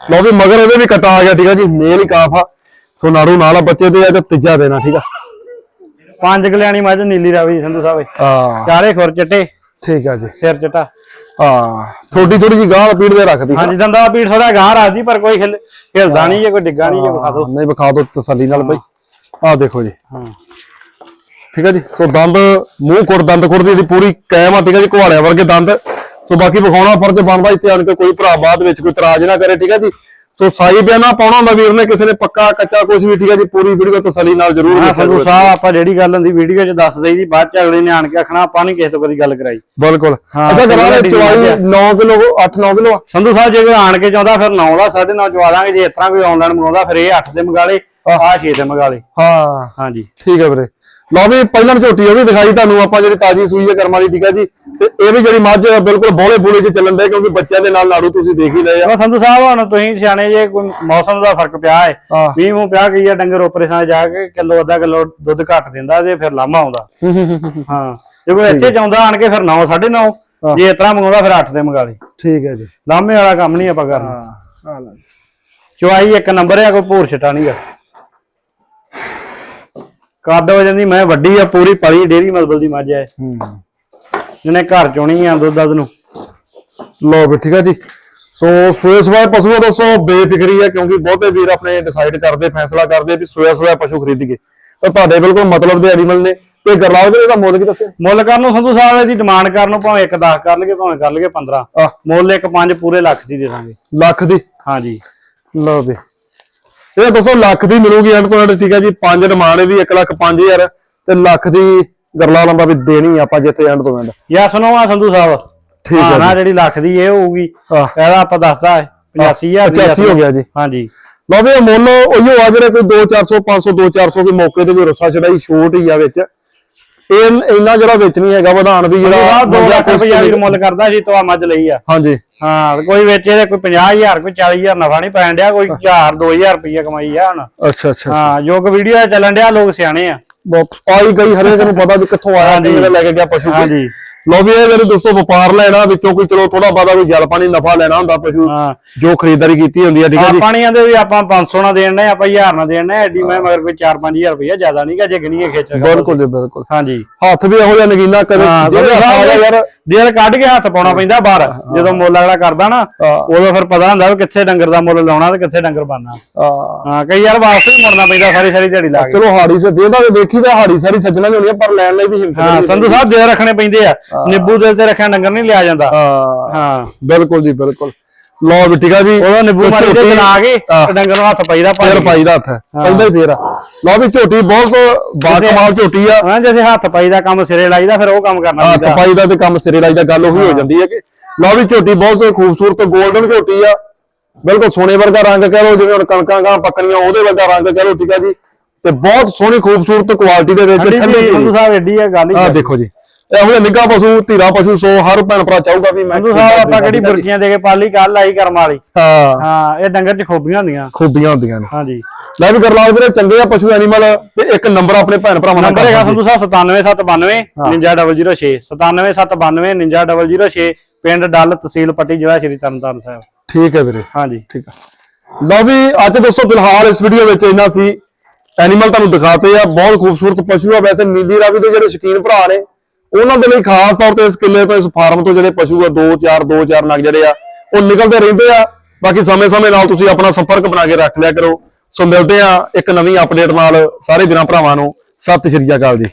ਲਓ ਵੀ ਮਗਰ ਇਹਦੇ ਵੀ ਕਟਾ ਆ ਗਿਆ ਠੀਕ ਹੈ ਜੀ। ਮੇਲ ਹੀ ਕਾਫ ਆ। ਸੋ ਨਾੜੂ ਨਾਲ ਆ ਬੱਚੇ ਤੇ ਅੱਜ ਤੀਜਾ ਦੇਣਾ ਠੀਕ ਆ।
ਪੰਜ ਕਲਿਆਣੀ ਮੱਝ ਨੀਲੀ ਰਾਵੀ ਸੰਧੂ ਸਾਹਿਬ ਇਹ।
ਹਾਂ।
ਚਾਰੇ ਖੁਰ ਚਿੱਟੇ।
ਠੀਕ ਆ ਜੀ।
ਸਿਰ ਚਿੱਟਾ।
ਹਾਂ ਥੋੜੀ ਥੋੜੀ ਜੀ ਗਾਲ ਪੀੜ ਦੇ ਰੱਖਦੀ
ਹਾਂਜੀ ਦੰਦਾ ਪੀੜ ਥੋੜਾ ਗਾਂ ਰਾਜੀ ਪਰ ਕੋਈ ਹਿਲ- ਹਿਲਦਾ ਨਹੀਂ ਜੇ ਕੋਈ ਡਿੱਗਾ ਨਹੀਂ ਜੇ ਵਿਖਾ ਦਿਓ
ਨਹੀਂ ਵਿਖਾ ਦੋ ਤਸੱਲੀ ਨਾਲ ਬਈ। ਆਹ ਦੇਖੋ ਜੀ।
ਹਾਂ।
ਠੀਕ ਹੈ ਜੀ? ਸੋ ਦੰਦ ਮੂੰਹ ਕੁੜ ਦੰਦ ਕੁੜ ਦੀ ਇਹਦੀ ਪੂਰੀ ਕਾਇਮ ਆ ਠੀਕ ਹੈ ਜੀ? ਘੁਆੜਿਆਂ ਵਰਗੇ ਦੰਦ। ਸੋ ਬਾਕੀ ਵਿਖਾਉਣਾ ਫਰਜ਼ ਬਣਦਾ ਇੱਥੇ ਆਣ ਕੇ ਕੋਈ ਭਰਾ ਬਾਅਦ ਵਿੱਚ ਕੋਈ ਇਤਰਾਜ਼ ਨਾ ਕਰੇ ਠੀਕ ਹੈ ਜੀ? ਸੋ ਸਾਈ ਬਿਆਨਾ ਪਾਉਣਾ ਹੁੰਦਾ ਵੀਰ ਨੇ ਕਿਸੇ ਨੇ ਪੱਕਾ ਕੱਚਾ ਕੁਝ ਵੀ ਠੀਕ ਹੈ ਜੀ ਪੂਰੀ ਵੀਡੀਓ ਤਸੱਲੀ ਨਾਲ ਜ਼ਰੂਰ
ਹਾਂ
ਕਰੋ।
ਸਾਹਿਬ ਆਪਾਂ ਜਿਹੜੀ ਗੱਲ ਹੁੰਦੀ ਵੀਡੀਓ 'ਚ ਦੱਸ ਦਈਦੀ ਬਾਅਦ 'ਚ ਅਗਲੇ ਨੇ ਆਣ ਕੇ ਆਖਣਾ ਆਪਾਂ ਨਹੀਂ ਕਿਸੇ ਤੋਂ ਕਦੀ ਗੱਲ ਕਰਾਈ।
ਬਿਲਕੁਲ।
ਹਾਂ,
ਅੱਛਾ ਕਰਾ
ਗੱਲ
ਚਵਾਈ
ਹੈ।
9 ਕਿਲੋ 8 9 ਕਿਲੋ।
ਸੰਧੂ ਸਾਹਿਬ ਜੇ ਕੋਈ ਆਣ ਕੇ ਚਾਹੁੰਦਾ ਫਿਰ 9 ਦਾ 9.5 ਚਵਾ ਦਾਂਗੇ ਜੇ ਇਸ ਤਰ੍ਹਾਂ ਕੋਈ ਆਨਲਾਈਨ ਮੰਗਾਉਂਦਾ ਫਿਰ ਇਹ 8 ਦੇ ਮੰਗਾ ਲੇ ਆਹ 6 ਦੇ ਮੰਗਾ ਲੇ।
ਹਾਂ।
ਹਾਂਜੀ।
ਠੀਕ ਹੈ ਵੀਰੇ। ਲਓ ਵੀ ਪਹਿਲਾਂ ਝੋਟੀ ਉਹ ਵੀ ਦਿਖਾਈ ਤੁਹਾਨੂੰ ਆਪਾਂ ਜਿਹੜੀ ਤਾਜੀ ਸੂਈ ਹੈ ਕਰਮ ਵਾਲੀ ਠੀਕ ਹੈ ਜੀ? ਤੇ ਇਹ ਵੀ ਜਿਹੜੀ ਮੱਝ ਬਿਲਕੁਲ ਬੋਲੇ ਬੋਲੇ ਚ ਚੱਲਣ ਦੇ ਕਿਉਂਕਿ ਬੱਚਿਆਂ ਦੇ ਨਾਲ ਨਾੜੂ ਤੁਸੀਂ ਦੇਖ ਹੀ ਲਏ ਆ।
ਸੰਧੂ ਸਾਹਿਬ ਹੁਣ ਤੁਸੀਂ ਸਿਆਣੇ ਜੇ ਕੋਈ ਮੌਸਮ ਦਾ ਫ਼ਰਕ ਪਿਆ ਹੈ
ਹਾਂ।
ਮੀਂਹ ਪਿਆ ਗਈ ਆ ਡੰਗਰ ਉੱਪਰੇ ਸਾਂ ਜਾ ਕੇ ਕਿਲੋ ਅੱਧਾ ਕਿਲੋ ਦੁੱਧ ਘੱਟ ਦਿੰਦਾ ਤੇ ਫਿਰ ਲਾਮਾ ਆਉਂਦਾ। ਹਾਂ ਜੇ ਕੋਈ ਇੱਥੇ ਚਾਹੁੰਦਾ ਆਣ ਕੇ ਫਿਰ 9 9.5 ਜੇ ਇਸ ਤਰ੍ਹਾਂ ਮੰਗਾਉਂਦਾ ਫਿਰ 8 ਦੇ ਮੰਗਾ ਲੇ
ਠੀਕ ਹੈ ਜੀ।
ਲਾਮੇ ਵਾਲਾ ਕੰਮ ਨਹੀਂ ਆਪਾਂ ਕਰਨਾ।
ਹਾਂ
ਚੁਆਈ ਇੱਕ ਨੰਬਰ ਆ ਕੋਈ ਭੂਰ ਛਟਾ ਨਹੀਂਗਾ ਕੱਦ ਵਜਨ ਦੀ ਮੈਂ ਵੱਡੀ ਆ ਪੂਰੀ ਪਲੀ ਡੇਰੀ ਮਲਬਲ ਦੀ ਮੱਝ ਐ
ਹੂੰ।
ਜਿਹਨੇ ਘਰ ਚੋਣੀ ਆ ਦੁੱਧ ਦੱਧ ਨੂੰ।
ਲਓ ਵੀ ਠੀਕ ਹੈ ਜੀ। ਸੋ ਸੋਏ ਸਵਾਏ ਪਸ਼ੂਆਂ ਦੋਸਤੋ ਬੇਫਿਕਰੀ ਹੈ ਕਿਉਂਕਿ ਬਹੁਤੇ ਵੀਰ ਆਪਣੇ ਡਿਸਾਈਡ ਕਰਦੇ ਫੈਸਲਾ ਕਰਦੇ ਵੀ ਸੋਇਆ ਸੋਇਆ ਪਸ਼ੂ ਖਰੀਦੀਏ। ਤਾਂ ਤੁਹਾਡੇ ਬਿਲਕੁਲ ਮਤਲਬ ਦੇ ਐਨੀਮਲ ਨੇ। ਤੇ ਗਰਲਾਲ ਜੀ ਇਹਦਾ ਮੁੱਲ ਕੀ ਦੱਸਿਆ?
ਮੁੱਲ ਕਰਨ ਨੂੰ ਸੰਧੂ ਸਾਹਿਬ ਇਹਦੀ ਡਿਮਾਂਡ ਕਰਨ ਨੂੰ ਭਾਵੇਂ ਇੱਕ 10 ਕਰ ਲਈਏ ਭਾਵੇਂ ਕਰ ਲਈਏ 15
ਆਹ।
ਮੁੱਲ ਇੱਕ 5 ਪੂਰੇ ਲੱਖ ਦੀ ਦੇ ਦਾਂਗੇ।
ਲੱਖ ਦੀ?
ਹਾਂਜੀ।
ਲਓ ਵੀ। ਇਹ ਦੱਸੋ ਲੱਖ ਦੀ ਮਿਲੂਗੀ ਐਂਡ ਤੋਂ ਐਂਡ ਠੀਕ ਹੈ ਜੀ? ਪੰਜ ਡਿਮਾਂਡ ਇਹਦੀ 1 ਲੱਖ 5000 ਤੇ ਲੱਖ ਦੀ ਗਰਲਾਲ ਨੰਬਰ ਵੀ ਦੇਣੀ ਆਪਾਂ ਜਿੱਥੇ ਐਂਡ ਤੋਂ ਐਂਡ
ਯਾ ਸੁਣੋ ਆ ਸੰਧੂ ਸਾਹਿਬ।
ਠੀਕ ਹੈ
ਨਾ। ਜਿਹੜੀ ਲੱਖ ਦੀ ਇਹ ਹੋਊਗੀ ਇਹਦਾ ਆਪਾਂ ਦੱਸਦਾ 85000 ਦੀ
85 ਹੋ ਗਿਆ ਜੀ।
ਹਾਂਜੀ।
ਲਓ ਵੀ ਮੁੱਲ ਉਹੀਓ ਆ ਜਿਹੜੇ ਕੋਈ 2 400 500 2 400 ਦੇ ਮੌਕੇ ਤੇ ਕੋਈ ਰੱਸਾ ਛੜਾਈ ਛੋਟ ਹੀ ਆ ਵਿੱਚ। ਇਹ ਇੰਨਾ ਜਿਹੜਾ ਵਿੱਚ ਨਹੀਂ ਹੈਗਾ ਵਧਾਨ ਵੀ
ਜਿਹੜਾ
ਜਿਹੜਾ
2
ਮੰਗਿਆ
ਲੱਖ
ਕੁਛ
ਰੁਪਇਆ ਵੀਰ ਮੁੱਲ ਕਰਦਾ ਸੀ ਤਵਾ ਮੱਝ ਲਈ ਆ।
ਹਾਂਜੀ।
ਹਾਂ ਕੋਈ ਵਿੱਚ ਇਹਦੇ ਕੋਈ 50000 ਕੋਈ 40000 ਨਫਾ ਨਹੀਂ ਪੈਣ ਡਿਆ ਕੋਈ 1000 2000 ਰੁਪਇਆ ਕਮਾਈ ਆ ਹੁਣ।
ਅੱਛਾ ਅੱਛਾ।
ਹਾਂ ਜੋ ਕਿ ਵੀਡੀਓ ਚੱਲਣ ਡਿਆ ਲੋਕ ਸਿਆਣੇ ਆ।
ਬਹੁਤ ਆਈ ਗਈ ਹਰੇਕ ਨੂੰ ਪਤਾ ਵੀ ਕਿੱਥੋਂ ਆਇਆ। ਕਿਵੇਂ ਲੈ ਕੇ ਗਿਆ ਪਸ਼ੂ ਕੋਈ। ਲਓ ਵੀ ਇਹ ਮੇਰੇ ਦੋਸਤੋ ਵਪਾਰ ਲੈਣਾ ਵਿੱਚੋਂ ਕੋਈ ਚਲੋ ਥੋੜਾ ਬਾਦਾ ਕੋਈ ਜਲ ਪਾਣੀ ਨਫਾ ਲੈਣਾ ਹੁੰਦਾ ਪਸ਼ੂ
ਹਾਂ।
ਜੋ ਖਰੀਦਦਾਰੀ ਕੀਤੀ ਹੁੰਦੀ ਹੈ ਠੀਕ ਹੈ ਜੀ।
ਆਪਾਂ ਨਹੀਂ ਆਂਦੇ ਵੀ ਆਪਾਂ 500 ਨਾ ਦੇਣ ਨੇ ਆਪਾਂ 1000 ਨਾ ਦੇਣ ਨੇ ਐਡੀ ਮੈਂ ਮਗਰ ਕੋਈ 4-5000 ਰੁਪਇਆ ਜ਼ਿਆਦਾ ਨਹੀਂਗਾ ਜੇ ਗਣੀਏ ਖੇਚ
ਬਿਲਕੁਲ ਜੀ ਬਿਲਕੁਲ।
ਹਾਂਜੀ।
ਹੱਥ ਵੀ ਇਹੋ ਜਿਹਾ ਨਗੀਨਾ ਕਦੇ
ਹਾਂ
ਜਿਹੜੇ
ਜਿਹੜੇ
ਹੱਥ ਆ ਗਿਆ ਯਾਰ
ਦਿਲ ਕੱਢ ਕੇ ਹੱਥ ਪਾਉਣਾ ਪੈਂਦਾ ਬਾਹਰ ਜਦੋਂ ਮੁੱਲ ਅਗਲਾ ਕਰਦਾ ਨਾ
ਹਾਂ।
ਉਦੋਂ ਫਿਰ ਪਤਾ ਹੁੰਦਾ ਵੀ ਕਿੱਥੇ ਡੰਗਰ ਦਾ ਮੁੱਲ ਲਾਉਣਾ ਤੇ ਕਿੱਥੇ ਡੰਗਰ ਪਾਣਾ
ਆਹ,
ਹਾਂ ਕਈ ਯਾਰ ਵਾਪਸ ਵੀ ਮੁੜਨਾ ਪੈਂਦਾ ਸਾਰੀ ਸਾਰੀ ਦਿਹਾੜੀ ਲਾ ਕੇ।
ਚਲੋ ਹਾੜੀ ਸੇ ਦੇਦਾ ਦੇਖੀ ਤਾਂ ਹਾੜੀ ਸਾਰੀ ਸੱਜਣਾ ਨਹੀਂ ਹੋਣੀ ਪਰ ਲੈਣ ਲਈ ਵੀ ਹਿੰਮਤ
ਹਾਂ ਸੰਧੂ ਸਾਹਿਬ ਦਿਲ ਰੱਖਣੇ ਪੈਂਦੇ ਆ। ਨਿੱਬੂ ਦਿਲ ਤੇ ਰੱਖਿਆ ਡੰਗਰ ਨਹੀਂ ਲਿਆ ਜਾਂਦਾ।
ਹਾਂ।
ਹਾਂ।
ਬਿਲਕੁਲ ਜੀ ਬਿਲਕੁਲ। ਠੀਕ ਆ ਜੀ।
ਉਦੋਂ ਨਿੱਬੂ ਮਾਰੀ ਤੇ ਚਲਾ ਕੇ ਡੰਗਰ ਨੂੰ ਹੱਥ ਪਾਈਦਾ ਪਾਈ
ਪਾਈ ਦਾ ਹੱਥ। ਪੈਂਦਾ ਹੀ ਫੇਰ ਲਓ ਵੀ ਝੋਟੀ ਬਹੁਤ ਬਾਕਮਾਲ ਝੋਟੀ ਆ।
ਹਾਂ ਜੇ ਹੱਥ ਪਾਈ ਦਾ ਕੰਮ ਸਿਰੇ ਲਾਈਦਾ ਫਿਰ ਉਹ ਕੰਮ ਕਰਨਾ
ਹੱਥ
ਪੈਂਦਾ
ਪਾਈ ਦਾ ਤੇ ਕੰਮ ਸਿਰੇ ਲਾਈ ਦਾ ਗੱਲ ਉਹੀ ਹੋ ਜਾਂਦੀ ਹੈ ਕਿ ਲਓ ਵੀ ਝੋਟੀ ਬਹੁਤ ਖੂਬਸੂਰਤ 골ਡਨ ਝੋਟੀ ਆ। ਬਿਲਕੁਲ ਸੋਨੇ ਵਰਗਾ ਰੰਗ ਕਹਿ ਲਓ ਜਿਵੇਂ ਹੁਣ ਕਣਕਾਂ ਗਾਂ ਪੱਕਣੀਆਂ ਉਹਦੇ ਵਰਗਾ ਰੰਗ ਕਹਿ ਲਓ ਠੀਕ ਆ ਜੀ। ਤੇ ਬਹੁਤ ਸੋਹਣੀ ਖੂਬਸੂਰਤ ਕੁਆਲਿਟੀ ਦੇ ਵਿੱਚ
ਠੰਡੀ ਸਾਹਿਬ ਐਡੀ ਆ ਗੱਲ ਹੀ
ਆ ਦੇਖੋ ਜੀ। ਇਹੋ ਜਿਹਾ ਨਿੱਘਾ ਪਸ਼ੂ ਧੀਰਾ ਪਸ਼ੂ ਸੋ ਹਰ ਭੈਣ ਭਰਾ ਚਾਹੂਗਾ ਵੀ ਮੈਂ
ਸੰਧੂ ਸਾਹਿਬ ਆਪਾਂ ਕਿਹੜੀ ਬੁਰਕੀਆਂ ਦੇ ਕੇ ਪਾਲੀ ਕੱਲ ਆਈ ਕਰਮ ਵਾਲੀ।
ਹਾਂ।
ਹਾਂ ਇਹ ਡੰਗਰ ਚ ਖੋਬੀਆਂ ਹੁੰਦੀਆਂ।
ਖੂਬੀਆਂ ਹੁੰਦੀਆਂ ਨੇ।
ਹਾਂਜੀ।
ਲੈ ਵੀ ਗਰਲਾਲ ਵੀਰੇ ਚੰਗੇ ਆ ਪਸ਼ੂ ਐਨੀਮਲ ਤੇ ਇੱਕ ਨੰਬਰ ਆਪਣੇ ਭੈਣ ਭਰਾਵਾਂ ਨਾਲ
ਨੰਬਰ ਹੈਗਾ। ਸੰਧੂ ਸਾਹਿਬ 97792 99006 97792 99006 ਪਿੰਡ ਡੱਲ ਤਹਿਸੀਲ ਪੱਟੀ ਜ਼ਿਲ੍ਹਾ ਸ਼੍ਰੀ ਤਰਨਤਾਰਨ ਸਾਹਿਬ।
ਠੀਕ ਹੈ ਵੀਰੇ।
ਹਾਂਜੀ।
ਠੀਕ ਆ। ਲਓ ਵੀ ਅੱਜ ਦੋਸਤੋ ਫਿਲਹਾਲ ਇਸ ਵੀਡੀਓ ਵਿੱਚ ਇੰਨਾ ਸੀ। ਐਨੀਮਲ ਤੁਹਾਨੂੰ ਦਿਖਾਤੇ ਆ ਬਹੁਤ ਖੂਬਸੂਰਤ ਪਸ਼ੂ ਆ ਵੈਸੇ ਨੀਲੀ ਰਾਵੀ ਦੇ ਜਿਹੜੇ ਸ਼ੌਕੀਨ ਭਰਾ ਨੇ ਉਹਨਾਂ ਦੇ ਲਈ ਖਾਸ ਤੌਰ ਤੇ ਇਸ ਕਿੱਲੇ ਤੋਂ, ਇਸ ਫਾਰਮ ਤੋਂ ਜਿਹੜੇ ਪਸ਼ੂ ਆ, ਦੋ ਚਾਰ ਦੋ ਚਾਰ ਨਗ ਜਿਹੜੇ ਆ, ਉਹ ਨਿਕਲਦੇ ਰਹਿੰਦੇ ਆ। ਬਾਕੀ ਸਮੇਂ-ਸਮੇਂ ਨਾਲ ਤੁਸੀਂ ਆਪਣਾ ਸੰਪਰਕ ਬਣਾ ਕੇ ਰੱਖ ਲਿਆ ਕਰੋ। ਸੋ ਮਿਲਦੇ ਆ ਇੱਕ ਨਵੀਂ ਅਪਡੇਟ ਨਾਲ। ਸਾਰੇ ਵੀਰਾਂ ਭਰਾਵਾਂ ਨੂੰ, ਸਤਿ ਸ਼੍ਰੀ ਅਕਾਲ ਜੀ।